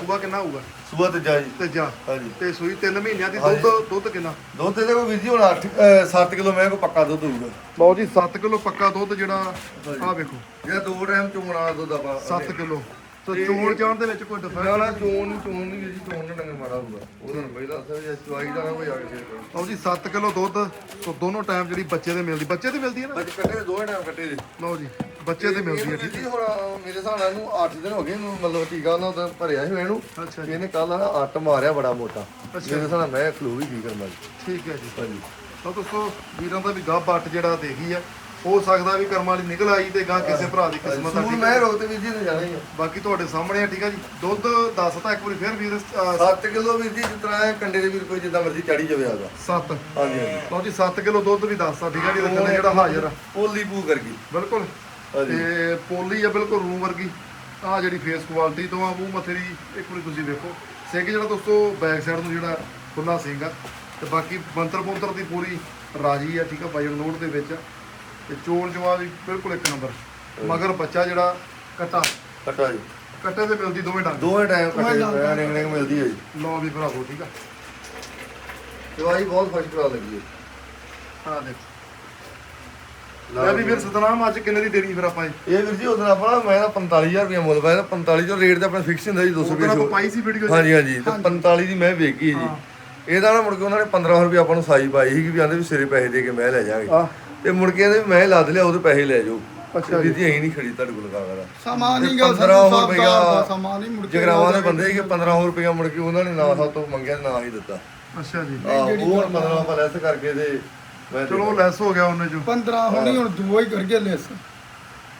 ਸੂਆ ਕਿੰਨਾ ਹੋਊਗਾ? ਸੂਆ ਤੇ ਜਾਈ ਤੇ ਜਾ। ਹਾਂਜੀ। ਤੇ ਸੂਈ 3 ਮਹੀਨਿਆਂ ਦੀ। ਦੁੱਧ ਦੁੱਧ ਕਿੰਨਾ? ਦੁੱਧ ਇਹਦੇ ਕੋਲ ਵੀਰ ਜੀ ਹੁਣ 8 7 ਕਿਲੋ ਮੈਂ ਕੋ ਪੱਕਾ ਦੁੱਧ ਹੋਊਗਾ। ਲਓ ਜੀ 7 ਕਿਲੋ ਪੱਕਾ ਦੁੱਧ ਜਿਹੜਾ ਆਹ ਵੇਖੋ। ਜਿਹੜਾ ਦੋ ਟਾਈਮ ਚੋਣ ਵਾਲਾ ਦੁੱਧ ਆਪਾਂ 7 ਕਿਲੋ। ਤੇ ਚੋਣ ਚਾਣ ਦੇ ਵਿੱਚ ਕੋਈ ਨਾ ਡਿਫਰੈਂਸ ਨਾ ਚੋਣ ਨਹੀਂ ਚੋਣ ਨਹੀਂ ਜੀ ਚੋਣ ਦਾ ਡੰਗਰ ਮਾੜਾ ਹੋਊਗਾ। ਉਹ ਤੁਹਾਨੂੰ ਪਹਿਲਾਂ ਦੱਸਿਆ ਵੀ ਚੁਆਈ ਦਾ ਨਾ ਕੋਈ ਆ ਕੇ ਫੇਰ ਲਓ ਜੀ 7 ਕਿਲੋ ਦੁੱਧ ਸੋ ਦੋਨੋਂ ਟਾਈਮ ਜਿਹੜੀ ਬੱਚੇ ਦੇ ਮਿਲਦੀ। ਬੱਚੇ ਦੀ ਮਿਲਦੀ ਹੈ ਨਾ? ਅੱਜ ਕੱਟੇ ਦੇ ਦੋਵੇਂ ਟਾਈਮ ਕੱਟੇ ਦੇ ਲਓ ਜੀ। ਬੱਚੇ ਦੀ ਮਿਲਦੀ ਹੈ ਠੀਕ ਜੀ ਹੁਣ ਮੇਰੇ ਹਿਸਾਬ ਨਾਲ ਇਹਨੂੰ 8 ਦਿਨ ਹੋ ਗਏ ਇਹਨੂੰ ਮਤਲਬ ਟੀਕਾ ਉਹਨਾਂ ਦਾ ਭਰਿਆ ਸੀ ਇਹਨੂੰ। ਅੱਛਾ ਜੀ। ਇਹਨੇ ਕੱਲ ਅੱਟ ਮਾਰਿਆ ਬੜਾ ਮੋਟਾ। ਮੇਰੇ ਹਿਸਾਬ ਨਾਲ ਮੈਂ ਫਲੂ ਵੀ ਠੀਕ ਕਰਨਾ ਜੀ ਠੀਕ ਹੈ ਜੀ। ਹਾਂਜੀ। ਤਾਂ ਦੋਸਤੋ ਵੀਰਾਂ ਦਾ ਵੀ ਗੱਭ ਅੱਟ ਜਿਹੜਾ ਦੇਖੀ ਆ ਹੋ ਸਕਦਾ ਵੀ ਕਰਮ ਵਾਲੀ ਨਿਕਲ ਆਈ ਤੇ ਗਾਂ ਕਿਸੇ ਭਰਾ ਦੀ ਕਿਸਮਤ ਆ ਠੀਕ ਮੈਂ ਆ ਰੋਕ ਤੇ ਵੀਰ ਜੀ ਨੂੰ ਜਾਣਾ ਹੀ ਆ। ਬਾਕੀ ਤੁਹਾਡੇ ਸਾਹਮਣੇ ਆ ਠੀਕ ਆ ਜੀ। ਦੁੱਧ ਦੱਸਤਾ ਇੱਕ ਵਾਰੀ ਫੇਰ ਵੀਰ 7 ਕਿਲੋ ਵੀਰ ਜੀ ਜਿਸ ਤਰ੍ਹਾਂ ਇਹ ਕੰਡੇ ਦੇ ਵੀਰ ਕੋਈ ਜਿੱਦਾਂ ਮਰਜ਼ੀ ਚਾੜੀ ਜਾਵੇ ਆਦਾ 7 ਹਾਂਜੀ ਹਾਂਜੀ। ਲਓ ਜੀ 7 ਕਿਲੋ ਦੁੱਧ ਵੀ ਦੱਸਤਾ ਠੀਕ ਆ ਜੀ ਇਹਦੇ ਥੱਲੇ ਜਿਹੜਾ ਹਾਜ਼ਰ ਆ। ਪੋਲੀ ਪੂ ਕਰ ਗਈ ਬਿਲਕੁਲ। ਤੇ ਪੋਲੀ ਆ ਬਿਲਕੁਲ ਰੂ ਵਰਗੀ। ਆ ਜਿਹੜੀ ਫੇਸ ਕੁਆਲਿਟੀ ਤੋਂ ਆ ਮੂੰਹ ਮੱਥੇ ਦੀ ਇੱਕ ਵਾਰੀ ਤੁਸੀਂ ਵੇਖੋ। ਸਿੰਘ ਜਿਹੜਾ ਦੋਸਤੋ ਬੈਕ ਸਾਈਡ ਨੂੰ ਜਿਹੜਾ ਖੁੱਲਾ ਸਿੰਘ ਆ। ਤੇ ਬਾਕੀ ਬੰਤਰ ਬੰਤਰ ਦੀ ਪੂਰੀ ਰਾਜੀ ਆ ਠੀਕ ਆ ਵਜਨ ਲੋਡ ਦੇ ਵਿੱਚ। ਤੇ ਚੋਣ ਜਵਾ ਵੀ ਬਿਲਕੁਲ ਇੱਕ ਨੰਬਰ। ਮਗਰ ਬੱਚਾ ਜਿਹੜਾ ਕਟਾ। ਕਟਾ ਜੀ। ਕੱਟੇ ਤੇ ਮਿਲਦੀ ਦੋਵੇਂ ਡੰਗ। ਦੋਵੇਂ ਟਾਈਮ ਕੱਟੇ। ਨਿੰਗ ਨਿੰਗ ਮਿਲਦੀ ਹੈ ਜੀ। ਲਓ ਵੀ ਭਰਾਵੋ ਠੀਕ ਆ। ਦਵਾਈ ਬਹੁਤ ਫਸਟ ਕਰਾ ਲੱਗੀ ਹੈ ਆ ਦੇਖੋ। ਲੈ ਵੀ ਵੀਰ ਸਤਨਾਮ ਅੱਜ ਕਿੰਨੇ ਦੀ ਦੇਣੀ ਫਿਰ ਆਪਾਂ ਇਹ ਇਹ ਵੀਰ ਜੀ ਉਦੋਂ ਆਪਣਾ ਮੈਂ ਤਾਂ 45000 ਰੁਪਏ ਮੁੱਲ ਪਾਇਆ ਤਾਂ 45 ਚੋਂ ਰੇਟ ਤਾਂ ਆਪਣਾ ਫਿਕਸ ਹੁੰਦਾ ਜੀ 200 ਉਦੋਂ ਰੁਪਏ ਆਪਾਂ ਸ਼ੋ ਪਾਈ ਸੀ ਵੀਡੀਓ ਹਾਂਜੀ ਹਾਂਜੀ ਤੇ 45 ਦੀ ਮੈਂ ਵੇਚੀ ਜੀ। ਇਹਦਾ ਨਾ ਮੁੜ ਕੇ ਉਹਨਾਂ ਨੇ 1500 ਰੁਪਏ ਆਪਾਂ ਨੂੰ ਸਾਈ ਪਾਈ ਸੀ ਕਿ ਵੀ ਆਂਦੇ ਵੀ ਸਿਰੇ ਪੈਸੇ ਦੇ ਕੇ ਮੈਂ ਲੈ ਜਾਾਂਗੇ ਆਹ ਤੇ ਮੁੜ ਕੇ ਕਹਿੰਦੇ ਵੀ ਮੈਂ ਲੱਦ ਲਿਆ ਉਹਦੇ ਪੈਸੇ ਲੈ ਜਾਓ। ਅੱਛਾ ਵੀਰ ਜੀ ਅਸੀਂ ਨਹੀਂ ਖੜੀ ਤੁਹਾਡੇ ਕੋਲ ਕਾਗਰਾ ਸਮਾਂ ਨਹੀਂ ਤੇ ਗਾ 1500 ਸੰਧੂ ਸਾਹਿਬ ਰੁਪਇਆ ਦਾ ਸਮਾਂ ਨਹੀਂ ਮੁੜ ਕੇ ਜਗਰਾਵਾਂ ਦੇ ਬੰਦੇ ਕਿ 1500 ਰੁਪਏ ਮੁੜ ਕੇ ਉਹਨਾਂ ਨੇ ਨਾ ਸਾ ਤੋਂ ਮੰਗਿਆ ਨਾ ਹੀ ਦਿੱਤਾ। ਅੱਛਾ ਜੀ। ਆਹ ਉਹ 1500 ਆਪਾਂ ਲੈਸ ਕਰਕੇ ਤੇ ਮੈਂ ਚਲੋ ਲੈਸ ਹੋ ਗਿਆ ਉਹਨੇ ਜੋ। 15 ਹੋਣੀ ਹੁਣ ਦੋ ਹੀ ਕਰਗੇ ਲੈਸ।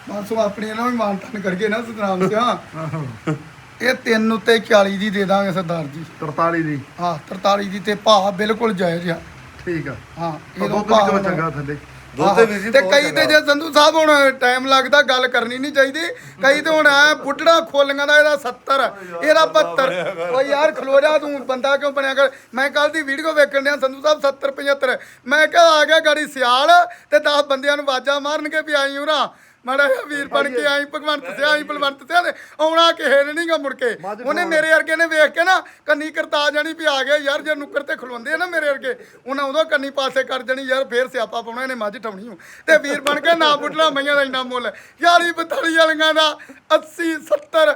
ਬਸ ਉਹ ਆਪਣੀ ਇਹਨਾਂ ਵੀ ਮਾਨਤਾਨ ਕਰਗੇ ਨਾ ਸਤਨਾਮ ਸਿੰਘ ਇਹ ਤਿੰਨ ਉੱਤੇ 40 ਦੀ ਦੇ ਦਾਂਗੇ ਸਰਦਾਰ ਜੀ। 43 ਦੀ। ਹਾਂ 43 ਦੀ ਤੇ ਭਾਅ ਬਿਲਕੁਲ ਜਾਇਜ਼ ਆ। ਠੀਕ ਆ। ਹਾਂ ਇਹ ਵੀ ਚਲੋ ਚੰਗਾ ਥੱਲੇ। ਦੁੱਧ ਤੇ ਕਈ ਤੇ। ਜੇ ਸੰਧੂ ਸਾਹਿਬ ਹੁਣ ਟਾਈਮ ਲੱਗਦਾ ਗੱਲ ਕਰਨੀ ਨਹੀਂ ਚਾਹੀਦੀ। ਕਈ ਤੇ ਹੁਣ ਐ ਬੁੱਢੜਾ ਖੋਲੀਆਂ ਦਾ ਇਹਦਾ 70 ਇਹਦਾ 72 ਓ ਯਾਰ ਖਲੋ ਜਾ ਤੂੰ ਬੰਦਾ ਕਿਉਂ ਬਣਿਆ ਕਰ? ਮੈਂ ਕੱਲ ਦੀ ਵੀਡੀਓ ਵੇਖਣ ਡਿਆ ਸੰਧੂ ਸਾਹਿਬ 70 75 ਮੈਂ ਕਿਹਾ ਆ ਗਿਆ ਗਾੜੀ ਸਿਆਲ ਤੇ 10 ਬੰਦਿਆਂ ਨੂੰ ਆਵਾਜ਼ਾਂ ਮਾਰਨਗੇ ਵੀ ਆਈ ਉਰਾ। ਮਾੜਾ ਜਿਹਾ ਵੀਰ ਬਣ ਕੇ ਆਈ ਭਗਵੰਤ ਸਿਆ ਆਈ ਬਲਵੰਤ ਨੇ ਆਉਣਾ ਕਿਸੇ ਨੇ ਨਹੀਂਗਾ ਮੁੜ ਕੇ। ਉਹਨੇ ਮੇਰੇ ਵਰਗੇ ਨੇ ਵੇਖ ਕੇ ਨਾ ਕੰਨੀ ਕਰਤਾ ਜਾਣੀ ਵੀ ਆ ਗਿਆ ਯਾਰ ਜੇ ਨੁੱਕਰ ਤੇ ਖਲੋਂਦੇ ਆ ਨਾ ਮੇਰੇ ਵਰਗੇ ਉਹਨਾਂ ਉਦੋਂ ਕੰਨੀ ਪਾਸੇ ਕਰ ਜਾਣੀ ਯਾਰ ਫੇਰ ਸਿਆਪਾ ਪਾਉਣਾ ਇਹਨੇ ਮੱਝ ਠਾਉਣੀ ਹੋ ਤੇ ਵੀਰ ਬਣ ਕੇ ਨਾ ਬੁੱਢਣਾ ਮਈਆਂ ਦਾ ਇੰਨਾ ਮੁੱਲ। ਯਾਰੀ 42 ਵਾਲੀਆਂ ਦਾ 80 70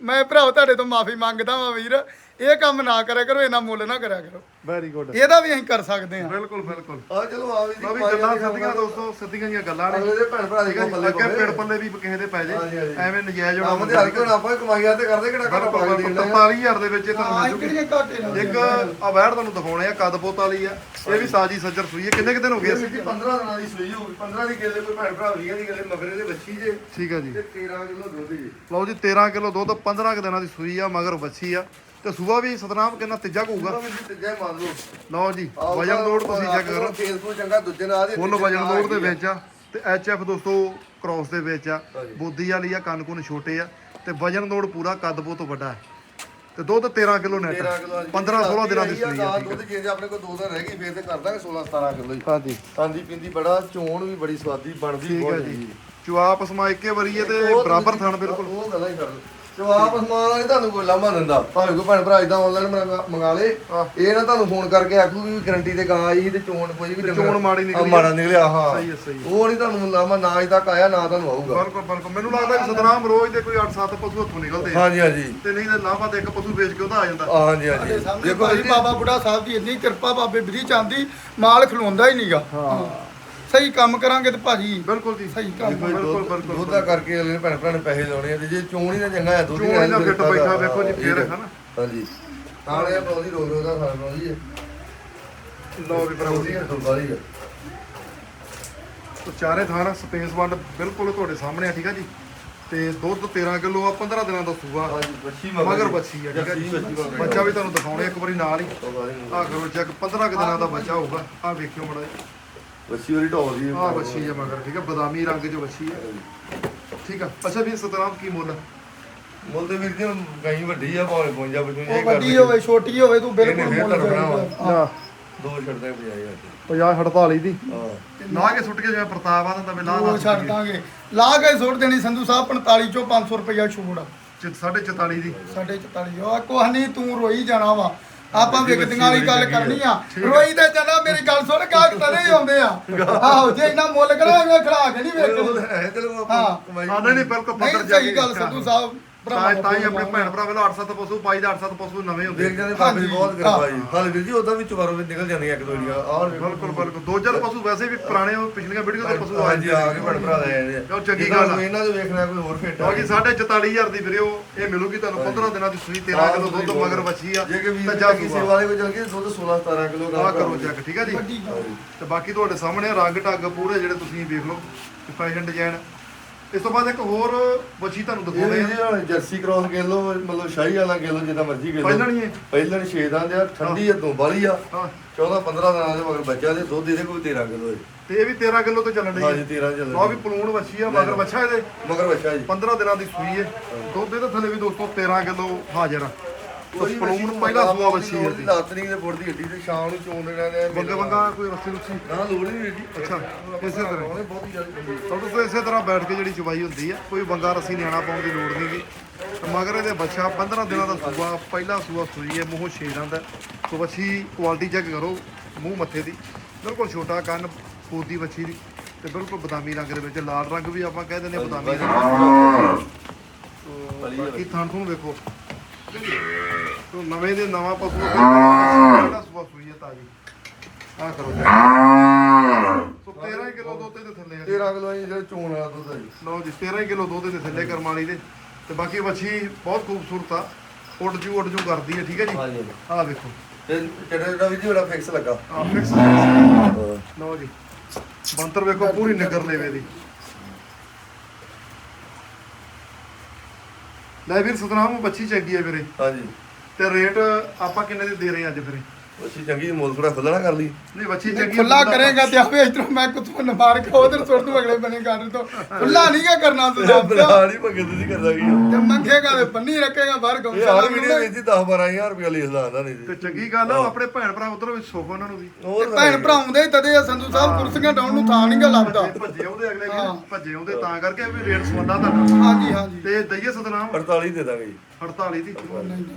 ਮੈਂ ਭਰਾਓ ਤੁਹਾਡੇ ਤੋਂ ਮਾਫੀ ਮੰਗਦਾ ਵਾਂ ਵੀਰ। ਇਹ ਕੰਮ ਨਾ ਕਰਿਆ ਕਰੋ ਇਹਨਾਂ ਮੁੱਲ ਨਾ ਕਰਿਆ ਕਰੋ। ਵੈਰੀ ਗੁੱਡ ਇਹਦਾ ਵੀ ਅਸੀਂ ਕਰ ਸਕਦੇ ਹਾਂ। ਬਿਲਕੁਲ ਬਿਲਕੁਲ। ਆ ਚਲੋ ਆ ਵੀ ਲਓ ਵੀ ਗੱਲਾਂ ਸਿੱਧੀਆਂ ਦੋਸਤੋ ਸਿੱਧੀਆਂ ਜੀਆਂ ਗੱਲਾਂ ਨੇ। ਅਗਲੇ ਦੇ ਭੈਣ ਭਰਾ ਦੀ ਆ ਕੋਈ ਪੱਲੇ ਅੱਗੇ। ਪਿੜ ਪੱਲੇ ਵੀ ਕਿਸੇ ਦੇ ਪੈ ਜੇ। ਐਵੇਂ ਨਜਾਇਜ਼ ਕੰਮ ਤੇ ਹਲਕੇ ਹੁਣ ਆਪਾਂ ਕਮਾਈਆਂ ਤੇ ਕਰਦੇ ਕਿਹੜਾ ਘਰ ਪਾ ਦੇਣਾ 45000 ਦੇ ਵਿੱਚ ਇਹ ਤੁਹਾਨੂੰ ਮਿਲ ਜੂਗੀ। ਘਾਟੇ ਇੱਕ ਅਵੈਰ ਤੁਹਾਨੂੰ ਦਿਖਾਉਣੇ ਆ ਕਦ ਪੋਤ ਵਾਲੀ ਆ। ਇਹ ਵੀ ਸਾਜੀ ਸੱਜਰ ਸੂਈ ਹੈ ਕਿੰਨੇ ਕੁ ਦਿਨ ਹੋ ਗਏ? ਜੀ 15 ਦਿਨਾਂ ਦੀ ਸੂਈ ਹੋਊਗੀ। 15 ਦੀ ਗੇਲੇ ਕੋਈ ਭੈਣ ਭਰਾ 20 ਦੀ ਗੇਲੇ ਮਗਰੇ ਦੇ ਬੱਚੀ ਜੇ। ਠੀਕ ਆ ਜੀ। ਤੇ 13 ਕਿਲੋ ਦੁੱਧ ਜੀ। ਲਓ ਜੀ 13 ਕਿਲੋ ਦੁੱਧ 15 ਕੁ ਦਿਨਾਂ ਦੀ ਸੂਈ ਆ ਮਗਰ ਬੱਚੀ ਆ। ਤੇ ਸੂਆ ਵੀ ਸਤਨਾਮ ਕਿੰਨਾ ਤੀਜਾ ਹੋਊਗਾ ਜੀ ਤੀਜਾ ਮੰਨ ਲਓ। ਲਓ ਜੀ ਵਜਨ ਲੋਡ ਤੁਸੀਂ ਚੈੱਕ ਕਰੋ। ਫੇਸਬੁੱਕ ਚੰਗਾ ਦੂਜੇ ਨਾਲ ਦੀ ਫੁੱਲ ਵਜਨ ਲੋਡ ਦੇ ਵਿੱਚ ਆ। ਤੇ ਐਚਐਫ ਦੋਸਤੋ ਕ੍ਰੋਸ ਦੇ ਵਿੱਚ ਆ। ਬੋਦੀ ਵਾਲੀ ਆ ਕੰਨ ਕੁਨ ਛੋਟੇ ਆ। ਤੇ ਵਜਨ ਲੋਡ ਪੂਰਾ ਕੱਦ ਬਹੁਤ ਵੱਡਾ ਹੈ। ਤੇ ਦੁੱਧ 13 ਕਿਲੋ ਨੈਟ 13 ਕਿਲੋ 15 16 ਦਿਨਾਂ ਦੀ ਸੂਈ ਆ ਆ ਦੁੱਧ ਜੇ ਆਪਣੇ ਕੋਲ ਦੋ ਦਿਨ ਰਹਿ ਗਈ ਫੇਰ ਤੇ ਕਰ ਦਾਂਗੇ 16 17 ਕਿਲੋ ਹੀ ਹਾਂਜੀ। ਖਾਂਦੀ ਪੀਂਦੀ ਬੜਾ ਚੋਣ ਵੀ ਬੜੀ ਸਵਾਦੀ ਬਣਦੀ ਠੀਕ ਬਹੁਤ ਜੀ। ਚੁਆਪ ਸਮਾ ਇੱਕੇ ਵਾਰੀ ਹੈ ਤੇ ਉਹ ਬਰਾਬਰ ਤੁਸੀਂ- ਥਣ ਬਿਲਕੁਲ। ਉਹ ਗੱਲਾਂ ਹੀ ਕਰ ਲਓ। ਜਵਾਬ ਸਮਾਨ ਵਾਲੇ ਤੁਹਾਨੂੰ ਕੋਈ ਲਾਮਾ ਦਿੰਦਾ। ਭਾਵੇਂ ਕੋਈ ਭੈਣ ਭਰਾ ਇਦਾਂ ਆਨਲਾਈਨ ਮੰਗਾ ਲੇ। ਇਹ ਨਾ ਤੁਹਾਨੂੰ ਫੋਨ ਕਰਕੇ ਆਖੂ ਵੀ ਗਰੰਟੀ ਤੇ ਗਾਂ ਆਈ ਤੇ ਚੋਣ ਕੋਈ ਵੀ ਚੋਣ ਮਾੜੀ ਨਿਕਲੀ ਆ, ਮਾੜਾ ਨਿਕਲਿਆ ਹਾਂ। ਸਹੀ ਹੈ, ਸਹੀ ਹੈ। ਉਹ ਨਹੀਂ ਤੁਹਾਨੂੰ ਲਾਮਾ ਨਾ ਅਜੇ ਤੱਕ ਆਇਆ ਨਾ ਤੁਹਾਨੂੰ ਆਊਗਾ। ਬਿਲਕੁਲ ਬਿਲਕੁਲ। ਮੈਨੂੰ ਲੱਗਦਾ ਕਿ ਸਤਨਾਮ ਰੋਜ਼ ਦੇ ਕੋਈ 8-7 ਪਸ਼ੂ ਹੱਥੋਂ ਨਿਕਲਦੇ ਹਾਂਜੀ ਹਾਂਜੀ। ਤੇ ਨਹੀਂ ਤੇ ਲਾਭਾ ਤੇ ਇੱਕ ਪਸ਼ੂ ਵੇਚ ਕੇ ਉਹਦਾ ਆ ਜਾਂਦਾ। ਹਾਂਜੀ ਹਾਂਜੀ। ਦੇਖੋ ਬਾਬਾ ਬੁੱਢਾ ਸਾਹਿਬ ਦੀ ਇੰਨੀ ਕਿਰਪਾ ਬਾਬੇ ਬਰੀ ਚਾਂਦੀ ਮਾਲ ਖਲੋਂਦਾ ਹੀ ਨਹੀਂਗਾ ਸਹੀ ਕੰਮ ਕਰਾਂਗੇ ਤੇ ਭਾਜੀ। ਬਿਲਕੁਲ ਜੀ। ਸਹੀ ਕੰਮ ਦੇਖੋ ਬਿਲਕੁਲ, ਦੁੱਧ ਬਿਲਕੁਲ। ਦੁੱਧਾ ਕਰਕੇ ਅਗਲੇ ਨੇ ਭੈਣ ਭਰਾ ਨੇ ਪੈਸੇ ਲਾਉਣੇ ਆ ਤੇ ਜੇ ਚੋਣ ਹੀ ਨਾ ਚੰਗਾ ਹੈ ਦੁੱਧ ਚੋਣ ਹੀ ਨਾ ਫਿਰ ਫਿੱਟ ਤਾਂ- ਬੈਠਾ, ਵੇਖੋ ਜੀ, ਫੇਰ ਹੈ। ਹੈ ਨਾ। ਹਾਂਜੀ। ਨਾਲੇ ਪ੍ਰੋਦੀ ਰੋਗ ਰੋਗ ਦਾ ਖਾਣਾ ਪ੍ਰੋਦੀ ਹੈ ਲਓ ਵੀ ਭਰਾਵੋ ਜੀ ਹੈ ਹੈ ਤੋ ਚਾਰੇ ਥਾਂ ਸਪੇਸ ਵੰਡ ਬਿਲਕੁਲ ਤੁਹਾਡੇ ਸਾਹਮਣੇ ਆ ਠੀਕ ਆ ਜੀ? ਤੇ ਦੁੱਧ 13 ਕਿਲੋ ਆ 15 ਦਿਨਾਂ ਦਾ ਸੂਆ। ਹਾਂਜੀ ਬੱਚੀ ਮਗਰ ਬੱਚੀ ਆ ਠੀਕ ਆ ਜੀ? ਬੱਚਾ ਵੀ ਤੁਹਾਨੂੰ ਦਿਖਾਉਣੇ ਇੱਕ ਵਾਰੀ ਨਾਲ ਹੀ। ਆ ਕਰੋ ਚੈੱਕ 15 ਕੁ ਦਿਨਾਂ ਦਾ ਬੱਚਾ ਹੋਊਗਾ। ਆ ਵੇਖਿਓ ਮੜਾ ਬੱਚੀ ਵਾਲੀ ਢੋਲ ਦੀ ਆ ਬੱਚੀ ਆ ਮਗਰ ਠੀਕ ਆ? ਬਦਾਮੀ ਰੰਗ ਚ ਬੱਚੀ ਆ। ਠੀਕ ਆ? ਅੱਛਾ ਵੀ ਸਤਨਾਮ ਕੀ ਮੁੱਲ? ਮੁੱਲ ਤੇ ਵੀਰ ਜੀ ਗਈ ਵੱਡੀ ਆ ਭਾਵੇਂ 52 55 ਉਹ ਵੱਡੀ ਹੋਵੇ ਛੋਟੀ ਹੋਵੇ ਤੂੰ ਬਿਲਕੁਲ ਮੁੱਲ। ਹਾਂ। ਦੋ ਛੱਡਦੇ 50 50 48 ਦੀ। ਹਾਂ। ਲਾ ਕੇ ਸੁੱਟ ਕੇ ਜਿਵੇਂ ਪ੍ਰਤਾਪ ਆ ਦਿੰਦਾ ਵੀ ਲਾ ਲਾ ਛੱਡ ਦਾਂਗੇ। ਲਾ ਕੇ ਸੁੱਟ ਦੇਣੀ ਸੰਧੂ ਸਾਹਿਬ 45 ਚੋਂ 500 ਰੁਪਇਆ ਛੋੜ। ਆ। ਸਾਢੇ 44 ਦੀ। ਸਾਡੇ 44 ਉਹ ਕੁਛ ਨਹੀਂ ਤੂੰ ਰੋਈ ਜਾਣਾ ਵਾ। ਆਪਾਂ ਵਿਕਦੀਆਂ ਵਾਲੀ ਗੱਲ ਕਰਨੀ ਆ। ਰੋਈ ਤੇ ਜਾਣਾ ਮੇਰੀ ਗੱਲ ਸੁਣ ਕਾਕ ਤਦੇ ਹੀ ਆਉਂਦੇ ਆ। ਆਹੋ ਜੇ ਇੰਨਾ ਮੁੱਲ ਕਰਾਂਗੇ ਖੜਾ ਕੇ ਨਹੀਂ ਵੇਚਣੀ ਹੈ ਚਲੋ ਹਾਂ। ਕਮਾਈ ਆ ਨਹੀਂ ਨਹੀਂ ਬਿਲਕੁਲ ਨਹੀਂ ਪੱਧਰ ਜਾ ਸਹੀ ਗੱਲ ਸੰਧੂ ਸਾਹਿਬ। ਤਾਂ ਤਾਂ ਹੀ ਆਪਣੇ ਭੈਣ ਭਰਾ ਵੱਲੋਂ 8-7 ਪਸ਼ੂ ਪਾਈ ਦਾ 8-7 ਪਸ਼ੂ ਨਵੇਂ ਹੁੰਦੇ ਦੇਖ ਜਾਂਦੇ ਬਾਬੇ ਦੀ ਬਹੁਤ ਕਿਰਪਾ ਜੀ। ਹਾਲੇ ਵੀਰ ਜੀ ਉਦਾਂ ਵੀ ਚਵਾਰੋਂ ਵੀ ਨਿਕਲ ਜਾਂਦੀਆਂ ਇੱਕ ਦੋ ਦੀਆਂ ਆਹ ਬਿਲਕੁਲ ਬਿਲਕੁਲ। ਦੋ ਚਾਰ ਪਸ਼ੂ ਵੈਸੇ ਵੀ ਪੁਰਾਣੇ ਉਹ ਪਿਛਲੀਆਂ ਵੀਡੀਓ ਦੇ ਪਸ਼ੂ ਆ ਹਾਂਜੀ ਆ ਕੇ ਭੈਣ ਭਰਾ ਲੈ ਆਏ ਚਲੋ ਚੰਗੀ ਗੱਲ ਆ। ਇਹਨਾਂ ਦੇ ਵੇਖਣਾ ਕੋਈ ਹੋਰ ਫੇਟਾ ਬਾਕੀ 44500 ਦੀ ਵੀਰੇ ਉਹ ਇਹ ਮਿਲੂਗੀ ਤੁਹਾਨੂੰ 15 ਦਿਨਾਂ ਦੀ ਸੂਈ 13 ਕਿਲੋ ਦੁੱਧ ਮਗਰ ਬੱਚੀ ਆ ਜੇ ਤੇ ਜੀ ਜਾ ਵਾਲੇ ਕੋ ਚਲ ਕੇ ਦੁੱਧ 16 17 ਕਿਲੋ ਆ ਕਰੋ ਚੈੱਕ ਠੀਕ ਆ ਜੀ। ਤੇ ਬਾਕੀ ਤੁਹਾਡੇ ਸਾਹਮਣੇ ਰੰਗ ਢੱਗ ਪੂਰੇ ਜਿਹੜੇ ਤੁਸੀਂ ਵੇਖ ਲਓ ਫੈਸ਼ਨ ਡਿਜ਼ਾਈਨ ਇਸ ਤੋਂ ਬਾਅਦ ਇੱਕ ਹੋਰ ਬੱਚੀ ਤੁਹਾਨੂੰ ਦਿਖਾਉਂਦੇ ਆ ਜੀ ਜਰਸੀ ਕ੍ਰਾਸ ਕੇ ਲੋ ਮਤਲਬ ਸ਼ਾਹੀ ਵਾਲਾ ਕੇ ਲੋ ਜਿੱਦਾਂ ਮਰਜ਼ੀ ਕੇ ਲੋ ਪਹਿਲਾਂ ਨਹੀਂ ਇਹ ਪਹਿਲਾਂ ਨੀ ਛੇ ਦੰਦ ਆ ਠੰਡੀ ਤੋਂ ਬਾਲੀ ਆ। ਹਾਂ। 14 15 ਦਿਨਾਂ ਦੇ ਮਗਰ ਬੱਚਾ ਦੇ ਦੁੱਧ ਇਹਦੇ ਕੋਈ 13 ਕਿਲੋ ਹੈ। ਤੇ ਇਹ ਵੀ 13 ਕਿਲੋ ਤੋਂ ਚੱਲਣ ਹਾਂਜੀ ਦੀ 13 ਚੱਲ ਲਓ ਵੀ ਪਲੂਣ ਬੱਚੀ ਆ ਮਗਰ ਬੱਚਾ ਇਹਦੇ। ਮਗਰ ਬੱਚਾ ਜੀ। 15 ਦਿਨਾਂ ਦੀ ਸੂਈ ਹੈ। ਦੁੱਧ ਇਹਦੇ ਥੱਲੇ ਵੀ ਦੋਸਤੋ 13 ਕਿਲੋ ਹਾਜ਼ਰ ਆ। ਪਲੂਣ ਪਹਿਲਾ ਸੂਆ ਬੱਚੀ ਹੈ ਦੀ ਲਾਤਰੀ ਦੇ ਫੁੱਟ ਦੀ ਹੱਡੀ ਤੇ ਸ਼ਾਮ ਨੂੰ ਚੋਣ ਦੇਣਾ ਨੇ ਬੰਗਾ ਬੰਗਾ ਕੋਈ ਰਸਤੇ ਰੁਸੀ ਨਾ ਲੋੜ ਨਹੀਂ ਜੀ ਅੱਛਾ ਇਸੇ ਤਰ੍ਹਾਂ। ਉਹਨੇ ਬਹੁਤ ਜ਼ਿਆਦਾ ਸਭ ਤੋਂ ਇਸੇ ਤਰ੍ਹਾਂ ਬੈਠ ਕੇ ਜਿਹੜੀ ਚੁਬਾਈ ਹੁੰਦੀ ਆ ਕੋਈ ਬੰਗਾ ਰਸੀ ਨਿਆਣਾ ਪਾਉਣ ਦੀ ਲੋੜ ਨਹੀਂਗੀ ਮਗਰ ਇਹਦੇ ਬੱਚਾ 15 ਦਿਨਾਂ ਦਾ ਸੂਆ ਪਹਿਲਾ ਸੂਆ ਸੂਈ ਹੈ ਮੂੰਹ ਛੇੜਾਂ ਦਾ ਸੋ ਬੱਚੀ ਕੁਆਲਿਟੀ ਚੈੱਕ ਕਰੋ ਮੂੰਹ ਮੱਥੇ ਦੀ। ਬਿਲਕੁਲ ਛੋਟਾ ਕੰਨ ਪੂਦੀ ਬੱਚੀ ਦੀ। ਤੇ ਬਿਲਕੁਲ ਬਦਾਮੀ ਰੰਗ ਦੇ ਵਿੱਚ ਲਾਲ ਰੰਗ ਵੀ ਆਪਾਂ ਕਹਿ ਦਿੰਦੇ ਹਾਂ ਬਦਾਮੀ ਰੰਗ। ਸੋ ਬਾਕੀ ਥਾਂ ਨੂੰ ਵੇਖੋ। ਸੋ ਨਵੇਂ ਦੇ ਨਵਾਂ ਪਸ਼ੂ ਜਿਹੜਾ ਸੂਆ ਸੂਈ ਹੈ ਤਾਜੀ? ਆ ਕਰੋ ਸੋ 13 ਕਿਲੋ ਦੁੱਧ ਦੇ ਥੱਲੇ ਆ 13 ਕਿਲੋ ਜਿਹੜਾ ਚੋਣ ਵਾਲਾ ਦੁੱਧ ਹੈ ਜੀ। ਲਓ ਜੀ 13 ਕਿਲੋ ਦੁੱਧ ਦੇ ਥੱਲੇ ਕਰਮ ਵਾਲੀ ਦੇ। ਤੇ ਬਾਕੀ ਵੱਛੀ ਬਹੁਤ ਖੂਬਸੂਰਤ ਆ। ਉੱਡ ਜੂ ਉੱਡ ਜੂ ਕਰਦੀ ਹੈ ਠੀਕ ਹੈ ਜੀ? ਹਾਂਜੀ ਆਹ ਵੇਖੋ ਤੇ ਜਿਹੜਾ ਜਿਹੜਾ ਵੀ ਜੀ ਬੜਾ ਫਿਕਸ ਲੱਗਾ। ਆਹ ਫਿਕਸ ਲਓ ਜੀ। ਬੰਤਰ ਵੇਖੋ ਪੂਰੀ ਨਿਗਰ ਲੈਵੇ ਦੀ। ਲੈ ਵੀਰ ਸਤਨਾਮ ਬੱਚੀ ਚੰਗੀ ਹੈ ਵੀਰੇ। ਹਾਂਜੀ। ਤੇ ਰੇਟ ਆਪਾਂ ਕਿੰਨੇ ਦੇ ਦੇ ਰਹੇ ਹਾਂ ਅੱਜ ਵੀਰੇ ਅੱਛੀ ਚੰਗੀ ਮੁੱਲ ਥੋੜਾ ਖੁੱਲਣਾ ਕਰ ਲਈ। ਨਹੀਂ ਬੱਚੀ ਚੰਗੀ ਖੁੱਲਾ ਬੰਦਾ- ਕਰੇਗਾ ਤੇ ਆਵੇ ਇਧਰੋਂ ਮੈਂ ਕੁੱਥੋਂ ਨਮਾਰ ਕੇ ਉਧਰ ਸੁੱਟ ਦੂੰ ਅਗਲੇ ਬਨੇ ਗਾਰਡਨ ਤੋਂ ਖੁੱਲਾ ਨਹੀਂ ਗਾ ਕਰਨਾ ਤੁਸੀਂ ਬਣਾ ਨਹੀਂ ਮੰਗੇ ਤੁਸੀਂ ਕਰਦਾ ਕੀ ਤੇ ਮੰਗੇਗਾ ਤੇ ਬੰਨੀ ਰੱਖੇਗਾ ਬਾਹਰ ਇਹ ਗਊਸ਼ਾਲਾ ਹਰ ਵੀਡੀਓ ਵਿੱਚ 10 12000 ਰੁਪਏ ਲਿਖਦਾ ਆਂਦਾ ਨਹੀਂ ਤੇ ਜੀ ਚੰਗੀ ਗੱਲ ਆ ਉਹ ਆਪਣੇ ਭੈਣ ਭਰਾ ਉਧਰ ਵਿੱਚ ਸੁੱਖ ਉਹਨਾਂ ਨੂੰ ਵੀ। ਹੋਰ ਭੈਣ ਭਰਾਉਂਦੇ ਤਦੇ ਆ ਸੰਧੂ ਸਾਹਿਬ ਕੁਰਸੀਆਂ ਡਾਉਣ ਨੂੰ ਥਾਂ ਨਹੀਂ ਗਾ ਲੱਭਦਾ। ਤੇ ਭੱਜੇ ਉਹਦੇ ਅਗਲੇ ਹਾਂ। ਵੀ ਭੱਜੇ ਉਹਦੇ ਤਾਂ ਕਰਕੇ ਵੀ ਰੇਟ ਸਵੰਦਾ ਤੁਹਾਡਾ ਹਾਂਜੀ ਹਾਂਜੀ। ਤੇ ਦਈਏ ਸਤਨਾਮ। 48 ਦੇ ਦਾਂਗੇ ਜੀ। 48 ਦੀ।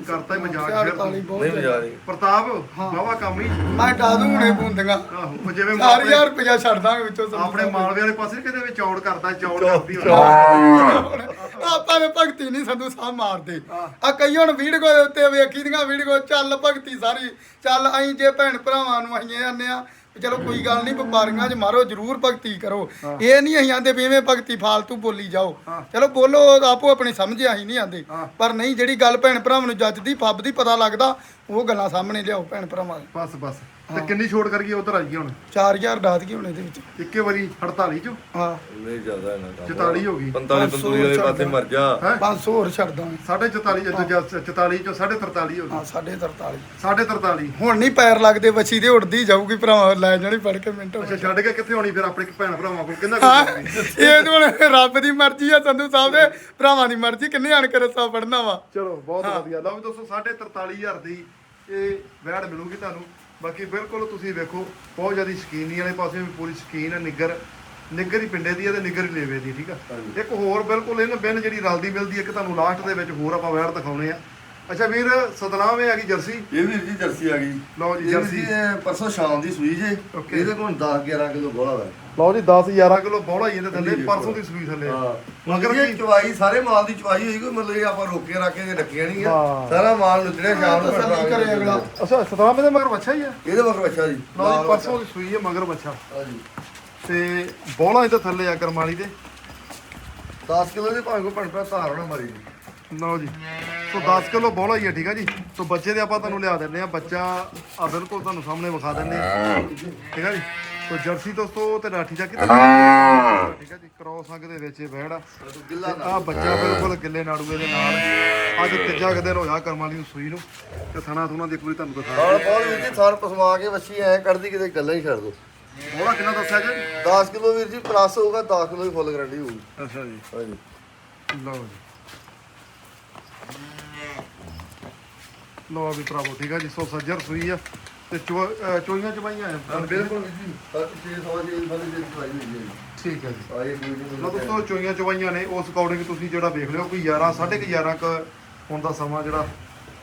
ਕਰਤਾ ਹੀ ਮਜ਼ਾਕ 48 ਫਿਰ। ਬਹੁਤ ਨਹੀਂ ਮਜ਼ਾ ਨਹੀਂ ਪ੍ਰਤਾਪ ਬਾਵਾ ਕੰਮ ਹੀ। ਮੈਂ ਡਾ ਦੂੰ ਹੁਣੇ ਬੁੰਦੀਆਂ। ਆਹੋ ਉਹ ਜਿਵੇਂ 4000 ਰੁਪਇਆ ਛੱਡ ਦਾਂਗੇ ਵਿੱਚੋਂ ਸੰਧੂ ਆਪਣੇ। ਮਾਲਵੇ ਵਾਲੇ ਪਾਸੇ ਕਿਤੇ ਵਿੱਚ ਚੌੜ ਕਰਦਾ ਚੌੜ ਕਰਦੀ ਹੁੰਦੀ ਆਪਾਂ ਨੇ ਭਗਤੀ ਨਹੀਂ ਸੰਧੂ ਸਾਹਿਬ ਮਾਰਦੇ। ਆ ਕਈ ਹੁਣ ਵੀਡੀਓ ਦੇ ਉੱਤੇ ਵੇਖੀ ਦੀਆਂ ਵੀਡੀਓ ਚੱਲ ਭਗਤੀ ਸਾਰੀ। ਚੱਲ ਅਸੀਂ ਜੇ ਭੈਣ ਭਰਾਵਾਂ ਨੂੰ ਅਸੀਂ ਆਨੇ ਆ ਵੀ ਚਲੋ ਕੋਈ ਗੱਲ ਨਹੀਂ ਵਪਾਰੀਆਂ 'ਚ ਮਾਰੋ ਜਰੂਰ ਭਗਤੀ ਕਰੋ। ਇਹ ਨਹੀਂ ਅਸੀਂ ਆਂਦੇ ਵੀ ਐਵੇਂ ਭਗਤੀ ਫਾਲਤੂ ਬੋਲੀ ਜਾਓ। ਹਾਂ। ਚਲੋ ਬੋਲੋ ਆਪੋ ਆਪਣੀ ਸਮਝੇ ਅਸੀਂ ਨਹੀਂ ਆਂਦੇ। ਹਾਂ। ਪਰ ਨਹੀਂ ਜਿਹੜੀ ਗੱਲ ਭੈਣ ਭਰਾਵਾਂ ਨੂੰ ਜੱਜਦੀ ਫੱਬਦੀ ਪਤਾ ਲੱਗਦਾ ਉਹ ਗੱਲਾਂ ਸਾਹਮਣੇ ਲਿਆਓ ਭੈਣ ਭਰਾਵਾਂ। ਦੇ ਬਸ ਬਸ। ਤੇ ਕਿੰਨੀ ਛੋਟ ਕਰੀਏ ਉਧਰ ਆਈਏ ਹੁਣ? 4000 ਦਾਤ ਕੀ ਹੁਣ ਇਹਦੇ ਵਿੱਚ। ਇੱਕੇ ਵਾਰੀ 48 ਚੋਂ? ਹਾਂ। ਨਹੀਂ ਜ਼ਿਆਦਾ ਇਹਨਾਂ ਕੰਮ 44 ਹੋ ਗਈ। 45 45 ਵਾਲੇ ਪਾਸੇ ਮਰ ਜਾ। ਹੈ? 500 ਹੋਰ ਛੱਡ ਦਾਂਗੇ 44 44 ਚੋਂ 43 ਹੋ ਹਾਂ ਗਈ 43 43 ਹੁਣ ਨਹੀਂ ਪੈਰ ਲੱਗਦੇ ਬੱਚੀ ਦੇ ਉੜਦੀ ਜਾਊਗੀ ਭਰਾਵਾਂ ਲੈ ਜਾਣੀ ਫੜ ਕੇ ਮਿੰਟੋ ਅੱਛਾ ਛੱਡ ਕੇ ਕਿੱਥੇ ਹੋਣੀ ਫਿਰ ਆਪਣੇ ਭੈਣ ਭਰਾਵਾਂ ਕੋਲ? ਕਿੰਨਾ ਇਹ ਤਾਂ ਹੁਣ ਰੱਬ ਦੀ ਮਰਜ਼ੀ ਆ ਸੰਧੂ ਸਾਹਿਬ ਦੇ। ਭਰਾਵਾਂ ਦੀ ਮਰਜ਼ੀ ਕਿੰਨੇ ਆਣ ਕੇ ਰਸਾ ਪੜਨਾ ਵਾ। ਚਲੋ ਬਹੁਤ ਵਧੀਆ। ਲਓ ਵੀ ਦੋਸਤੋ 43500 ਦੀ ਇਹ ਵੈੜ ਮਿਲੂਗੀ ਤੁਹਾਨੂੰ। ਬਾਕੀ ਬਿਲਕੁਲ ਤੁਸੀਂ ਵੇਖੋ ਬਹੁਤ ਜ਼ਿਆਦਾ ਸ਼ਕੀਨੀ ਵਾਲੇ ਪਾਸੇ ਵੀ ਪੂਰੀ ਸ਼ਕੀਨ ਹੈ ਨਿੱਗਰ ਨਿੱਗਰ ਹੀ ਪਿੰਡੇ ਦੀ ਹੈ ਤੇ ਨਿੱਗਰ ਹੀ ਲੇਵੇ ਦੀ ਠੀਕ ਆ? ਇੱਕ ਹੋਰ ਬਿਲਕੁਲ ਇਹਨਾਂ ਬਿਨ ਜਿਹੜੀ ਰਲਦੀ ਮਿਲਦੀ ਇੱਕ ਤੁਹਾਨੂੰ ਲਾਸਟ ਦੇ ਵਿੱਚ ਹੋਰ ਆਪਾਂ ਵੈੜ ਦਿਖਾਉਣੇ ਆ। ਅੱਛਾ ਵੀਰ ਸਤਨਾਮ ਆ ਗਈ ਜਰਸੀ? ਇਹ ਵੀਰ ਜੀ ਜਰਸੀ ਆ ਗਈ। ਲਓ ਜੀ, ਇਹ ਵੀਰ ਜਰਸੀ। ਇਹ ਪਰਸੋਂ ਸ਼ਾਮ ਦੀ ਸੂਈ ਜੇ। Okay. ਇਹਦੇ ਕੋਲ 10 11 ਕਿਲੋ ਗੋਲਾ ਵਾ। ਲਓ ਜੀ 10 11 ਕਿਲੋ ਬੌਲਾ ਹੀ ਇਹਦੇ ਥੱਲੇ ਥੱਲੇ ਪਰਸੋਂ ਦੀ ਸੂਈ ਥੱਲੇ। ਹਾਂ। ਮਗਰ ਕੀ ਇਹ ਚਵਾਈ ਸਾਰੇ ਮਾਲ ਦੀ ਚਵਾਈ ਹੋਈ ਕੋਈ ਮਤਲਬ ਇਹ ਆਪਾਂ ਰੋਕੇ ਰਾਕੇ ਦੇ ਰੱਖੀਆਂ ਨਹੀਂ ਹਾਂ। ਆ ਸਾਰਾ ਮਾਲ ਲੁੱਟਣਾ ਸ਼ਾਮ ਨੂੰ ਤਸੱਲੀ ਕਰੇ ਅਗਲਾ। ਅੱਛਾ ਸਤਨਾਮ ਇਹਦੇ ਮਗਰ ਬੱਚਾ ਹੀ ਆ? ਇਹਦੇ ਮਗਰ ਬੱਚਾ ਜੀ। ਲਓ ਜੀ ਪਰਸੋਂ ਦੀ ਸੂਈ ਹੈ ਮਗਰ ਬੱਚਾ ਹਾਂਜੀ। ਤੇ ਬੌਲਾ ਇਹਦੇ ਥੱਲੇ ਆ ਕਰਮਾਲੀ ਦੇ। 10 ਕਿਲੋ ਦੇ ਭਾਵੇਂ ਕੋ ਭਣ ਭਰਾ ਧਾਰ ਹੋਣਾ ਮਰੀ ਜੀ ਲਓ ਜੀ। ਸੋ 10 ਕਿਲੋ ਬੋਲਾ ਹੀ ਹੈ ਠੀਕ ਹੈ ਜੀ? ਸੋ ਬੱਚੇ ਦੇ ਆਪਾਂ ਤੁਹਾਨੂੰ ਲਿਆ ਦਿੰਦੇ ਆ। ਬੱਚਾ ਆ ਬਿਲਕੁਲ ਤੁਹਾਨੂੰ ਸਾਹਮਣੇ ਵਿਖਾ ਦਿੰਦੇ ਆ। ਠੀਕ ਹੈ ਜੀ? ਸੋ ਜਰਸੀ ਦੋਸਤੋ ਤੇ ਲਾਠੀ ਦਾ ਕਿਤੇ ਠੀਕ ਹੈ ਜੀ ਕ੍ਰੋਸ ਅੰਗ ਦੇ ਵਿੱਚ ਇਹ ਬੈੜ ਆ ਗਿੱਲਾ ਆ ਬੱਚਾ ਬਿਲਕੁਲ ਗਿੱਲੇ ਨਾੜੂਏ ਦੇ ਨਾਲ। ਅੱਜ ਤੀਜਾ ਕੁ ਦਿਨ ਹੋਇਆ ਕਰਮਾਂ ਵਾਲੀ ਨੂੰ ਸੂਈ ਨੂੰ। ਤੇ ਥਣਾ ਥੁਣਾ ਦੀ ਇੱਕ ਵਾਰੀ ਤੁਹਾਨੂੰ ਦਿਖਾ ਨਾਲ ਬਹੁਤ ਵੀਰ ਜੀ ਥਾਰ ਪਸਮਾ ਕੇ ਵੱਛੀ ਐ ਕਰਦੀ ਕਿਤੇ ਗੱਲਾਂ ਹੀ ਛੱਡ ਦੋ। ਬੋਲਾ ਕਿੰਨਾ ਦੱਸਿਆ ਜੀ? 10 ਕਿਲੋ ਵੀਰ ਜੀ ਪਲੱਸ ਹੋਊਗਾ 10 ਕਿਲੋ ਦੀ ਫੁੱਲ ਗਰੰਟੀ ਹੋਊਗੀ। ਅੱਛਾ ਜੀ। ਹਾਂਜੀ। ਲਓ ਜੀ। ਲਓ ਵੀ ਭਰਾਵੋ ਠੀਕ ਹੈ ਜੀ ਸੋ ਸੱਜਰ ਸੂਈ ਆ। ਤੇ ਚੋ- ਅਹ ਚੋਈਆਂ ਚਵਾਈਆਂ ਆ ਬਿਲਕੁਲ ਜੀ। 6 ਸਵਾ ਜੀ ਵਾਲੀ ਜਿਹੜੀ ਚਵਾਈ ਹੋਈ ਹੈ ਠੀਕ ਹੈ ਜੀ। ਆਏ ਦੋਸਤੋ ਚੋਈਆਂ ਚਵਾਈਆਂ ਨੇ। ਉਸ ਅਕੋਰਡਿੰਗ ਤੁਸੀਂ ਜਿਹੜਾ ਵੇਖ ਲਿਓ ਕੋਈ 11 11:30 ਕ ਹੁਣ ਦਾ ਸਮਾਂ ਜਿਹੜਾ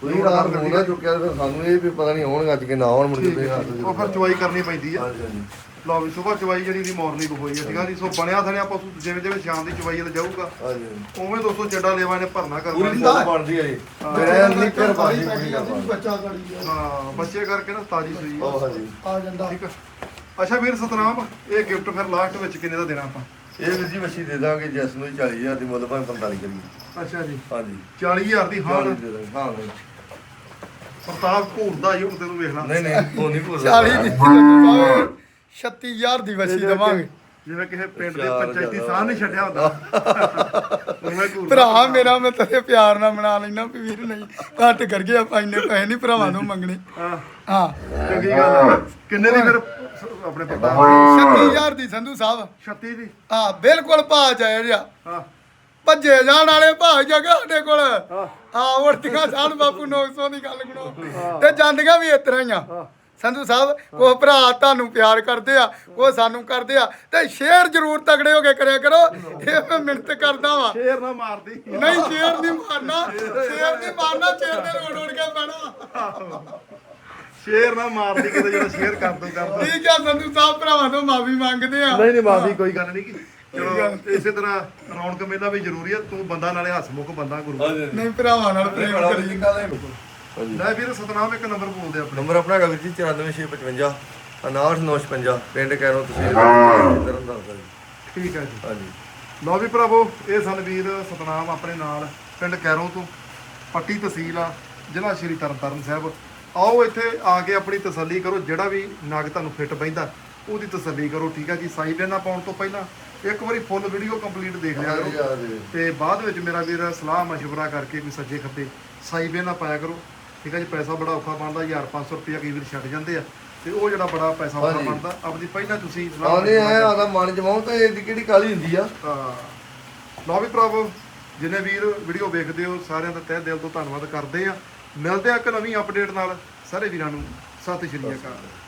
ਕੋਈ ਰਾਤ ਹੋਣਾ ਚੁੱਕਿਆ ਤੇ ਫਿਰ ਸਾਨੂੰ ਇਹ ਵੀ ਪਤਾ ਨਹੀਂ ਆਉਣਗੇ ਅੱਜ ਕਿ ਨਾ ਆਉਣ ਮੁੜ ਕੇ ਤੇ ਹੈ। ਦੇ ਉਹ ਫਿਰ ਚਵਾਈ ਕਰਨੀ ਪੈਂਦੀ ਆ ਹਾਂਜੀ ਹਾਂਜੀ। ਲਓ ਵੀ ਸਵੇਰ ਚਵਾਈ ਜਿਹੜੀ ਦੀ ਮਾਰਨਿੰਗ ਹੋਈ ਹੈ ਠੀਕ ਆ ਜੀ? ਸੋ ਬਣਿਆ ਥਣਿਆ ਪਸ਼ੂ ਜਿਵੇਂ ਜਿਵੇਂ ਸ਼ਾਮ ਦੀ ਚਵਾਈ ਵੱਲ ਜਾਊਗਾ। ਹਾਂਜੀ ਉਵੇਂ ਦੋਸਤੋ ਚੱਡਾ ਲੇਵਾ ਨੇ ਭਰਨਾ ਪੂਰੀ ਕਰਨਾ ਦੁੱਧ ਬਣਦੀ ਹੈ ਜੀ। ਫਿਰ ਐ ਨਹੀਂ ਕਰ ਬਾਜੀ ਪੂਰੀ ਕਰਵਾ ਬੱਚਾ ਗੜੀ ਆ ਹਾਂ ਬੱਚੇ ਕਰਕੇ ਨਾ ਤਾਜੀ ਸੂਈ। ਆ। ਉਹ ਹਾਂਜੀ। ਆ ਜਾਂਦਾ। ਠੀਕ ਆ। ਅੱਛਾ ਵੀਰ ਸਤਨਾਮ ਇਹ ਗਿਫਟ ਫਿਰ ਲਾਸਟ ਵਿੱਚ ਕਿੰਨੇ ਦਾ ਦੇਣਾ ਆਪਾਂ? ਇਹ ਵੀਰ ਜੀ ਮੱਛੀ ਦੇ ਦਾਂਗੇ ਜਿਸ ਨੂੰ 40000 ਦੀ ਮੁੱਲ ਭਾਵੇਂ 45 ਕਰੀਏ। ਅੱਛਾ ਜੀ। ਹਾਂਜੀ। 40000 ਦੀ ਹਾਂ। 40 ਦੇ ਦਾਂਗੇ ਹਾਂ ਨਹੀਂ ਪ੍ਰਤਾਪ ਘੂਰਦਾ ਹੀ ਹੁਣ ਤੈਨੂੰ ਵੇਖ ਲਾ ਨਹੀਂ ਨਹੀਂ ਉਹ ਨਹੀਂ ਭੁੱਲਦਾ। 40 ਦੀ। 36000 ਦੀ ਵਸੀ ਦਵਾਂਗੇ। ਜਿਵੇਂ ਕਿਸੇ ਪਿੰਡ ਦੇ ਪੰਚਾਇਤੀ। ਸਾਹ ਨਹੀਂ ਛੱਡਿਆ ਹੁੰਦਾ। ਭਰਾ ਮੇਰਾ ਮੈਂ ਤੇਰੇ ਪਿਆਰ ਨਾਲ ਮਨਾ ਲੈਣਾ ਵੀ ਵੀਰ ਨਹੀਂ ਘੱਟ ਕਰ ਗਿਆ ਆਪਾਂ ਇੰਨੇ ਪੈਸੇ ਨਹੀਂ ਭਰਾਵਾਂ ਨੂੰ ਮੰਗਣੇ। ਹਾਂ। ਹਾਂ। ਚੰਗੀ ਗੱਲ ਆ। ਕਿੰਨੇ ਦੀ ਫਿਰ ਆਪਣੇ ਪ੍ਰਤਾਪ 36000 ਦੀ ਸੰਧੂ ਸਾਹਿਬ। 36 ਦੀ? ਹਾਂ ਬਿਲਕੁਲ ਭਾ ਜਾਇਜ਼ ਆ ਹਾਂ। ਭੱਜੇ ਜਾਣ ਵਾਲੇ ਭਾਗ ਜਗ੍ਹਾ ਸਾਡੇ ਕੋਲ। ਹਾਂ। ਉੜਤੀਆਂ ਸਾਨ ਬਾਪੂ 900 ਦੀ ਗੱਲ ਗੁਣੋ ਤੇ ਜਾਂਦੀਆਂ ਵੀ ਇਸ ਤਰ੍ਹਾਂ ਹੀ ਆ। ਸੰਧੂ ਸਾਹਿਬ ਕੋ ਭਰਾ ਤੁਹਾਨੂੰ ਪਿਆਰ ਕਰਦੇ ਆ ਕੋ ਸਾਨੂੰ ਕਰਦੇ ਆ ਤੇ ਸ਼ੇਅਰ ਜ਼ਰੂਰ ਤਗੜੇ ਹੋ ਕੇ ਕਰਿਆ ਕਰੋ ਇਹ ਮੈਂ ਮਿਹਨਤ ਕਰਦਾ ਵਾਂ। ਸ਼ੇਰ ਨਾ ਮਾਰਦੀ। ਨਹੀਂ ਸ਼ੇਰ ਨਹੀਂ ਮਾਰਨਾ ਸ਼ੇਰ ਨਹੀਂ ਮਾਰਨਾ ਸ਼ੇਰ ਦੇ ਰੋੜ ਰੋੜ ਕੇ ਪੈਣਾ। ਸ਼ੇਰ ਨਾ ਮਾਰਦੀ ਕਿਤੇ ਜਿਹੜਾ ਸ਼ੇਅਰ ਕਰ ਦੋ ਕਰ ਦੋ ਠੀਕ ਆ ਸੰਧੂ ਸਾਹਿਬ ਭਰਾਵਾਂ ਤੋਂ ਮਾਫੀ ਮੰਗਦੇ ਆ। ਨਹੀਂ ਨਹੀਂ ਮਾਫੀ ਕੋਈ ਗੱਲ ਨਹੀਂ ਕਿ ਚਲੋ ਇਸੇ ਤਰ੍ਹਾਂ ਰੌਣਕ ਮੇਲਾ ਵੀ ਜ਼ਰੂਰੀ ਆ ਤੂੰ ਬੰਦਾ ਨਾਲੇ ਹਸਮੁਖ ਬੰਦਾ ਗੁਰੂ। ਨਹੀਂ ਭਰਾਵਾਂ ਨਾਲ ਪ੍ਰੇਮ ਕਰੀ ਲੈ ਵੀਰ ਸਤਨਾਮ ਇੱਕ ਨੰਬਰ ਬੋਲਦੇ ਆਪਣੇ ਨੰਬਰ ਆਪਣਾ ਹੈਗਾ ਵੀਰ ਜੀ 94655 69955 ਪਿੰਡ ਕੈਰੋਂ ਤੁਸੀਂ ਤਰਨ ਦਾ ਜੀ ਠੀਕ ਹੈ ਜੀ ਹਾਂਜੀ ਲਓ ਵੀ ਭਰਾਵੋ ਇਹ ਸਨ ਵੀਰ ਸਤਨਾਮ ਆਪਣੇ ਨਾਲ ਪਿੰਡ ਕੈਰੋਂ ਤੋਂ ਪੱਟੀ ਤਹਿਸੀਲ ਆ ਜ਼ਿਲ੍ਹਾ ਸ਼੍ਰੀ ਤਰਨਤਾਰਨ ਸਾਹਿਬ ਆਓ ਇੱਥੇ ਆ ਕੇ ਆਪਣੀ ਤਸੱਲੀ ਕਰੋ ਜਿਹੜਾ ਵੀ ਨਗ ਤੁਹਾਨੂੰ ਫਿੱਟ ਬੈਂਦਾ ਉਹਦੀ ਤਸੱਲੀ ਕਰੋ ਠੀਕ ਆ ਜੀ ਸਾਈ ਬੈਨਾ ਪਾਉਣ ਤੋਂ ਪਹਿਲਾਂ ਇੱਕ ਵਾਰੀ ਫੁੱਲ ਵੀਡੀਓ ਕੰਪਲੀਟ ਦੇਖ ਲਿਆ ਹਾਂਜੀ, ਕਰੋ ਹਾਂਜੀ। ਤੇ ਬਾਅਦ ਵਿੱਚ ਮੇਰਾ ਵੀਰ ਸਲਾਹ مشورہ ਕਰਕੇ ਕੋਈ ਸੱਜੇ ਖੱਬੇ ਸਾਈ ਬੈਨਾ ਪਾਇਆ ਕਰੋ ਠੀਕ ਆ ਜੀ ਪੈਸਾ ਬੜਾ ਔਖਾ ਬਣਦਾ 1500 ਰੁਪਇਆ ਕਈ ਵਾਰ ਛੱਡ ਜਾਂਦੇ ਆ। ਤੇ ਉਹ ਜਿਹੜਾ ਬੜਾ ਪੈਸਾ ਹਾਂਜੀ। ਬਣਦਾ ਆਪਣੀ ਪਹਿਲਾਂ ਤੁਸੀਂ ਸਲਾਹ ਆਏ ਕਰਕੇ- ਆਦਾ ਮਨ ਜਮਾਉ ਤਾਂ ਇਹਦੀ ਕਿਹੜੀ ਕਾਲੀ ਹੁੰਦੀ ਆ। ਤਾਂ ਲਓ ਵੀ ਭਰਾਵੋ ਜਿਨੇ ਵੀਰ ਵੀਡੀਓ ਵੇਖਦੇ ਹੋ ਸਾਰਿਆਂ ਦਾ ਤਹਿ ਦਿਲ ਤੋਂ ਧੰਨਵਾਦ ਕਰਦੇ ਆ। ਮਿਲਦੇ ਆ ਇੱਕ ਨਵੀਂ ਅਪਡੇਟ ਨਾਲ। ਸਾਰੇ ਵੀਰਾਂ ਨੂੰ ਸਤਿ ਸ਼੍ਰੀ ਅਕਾਲ।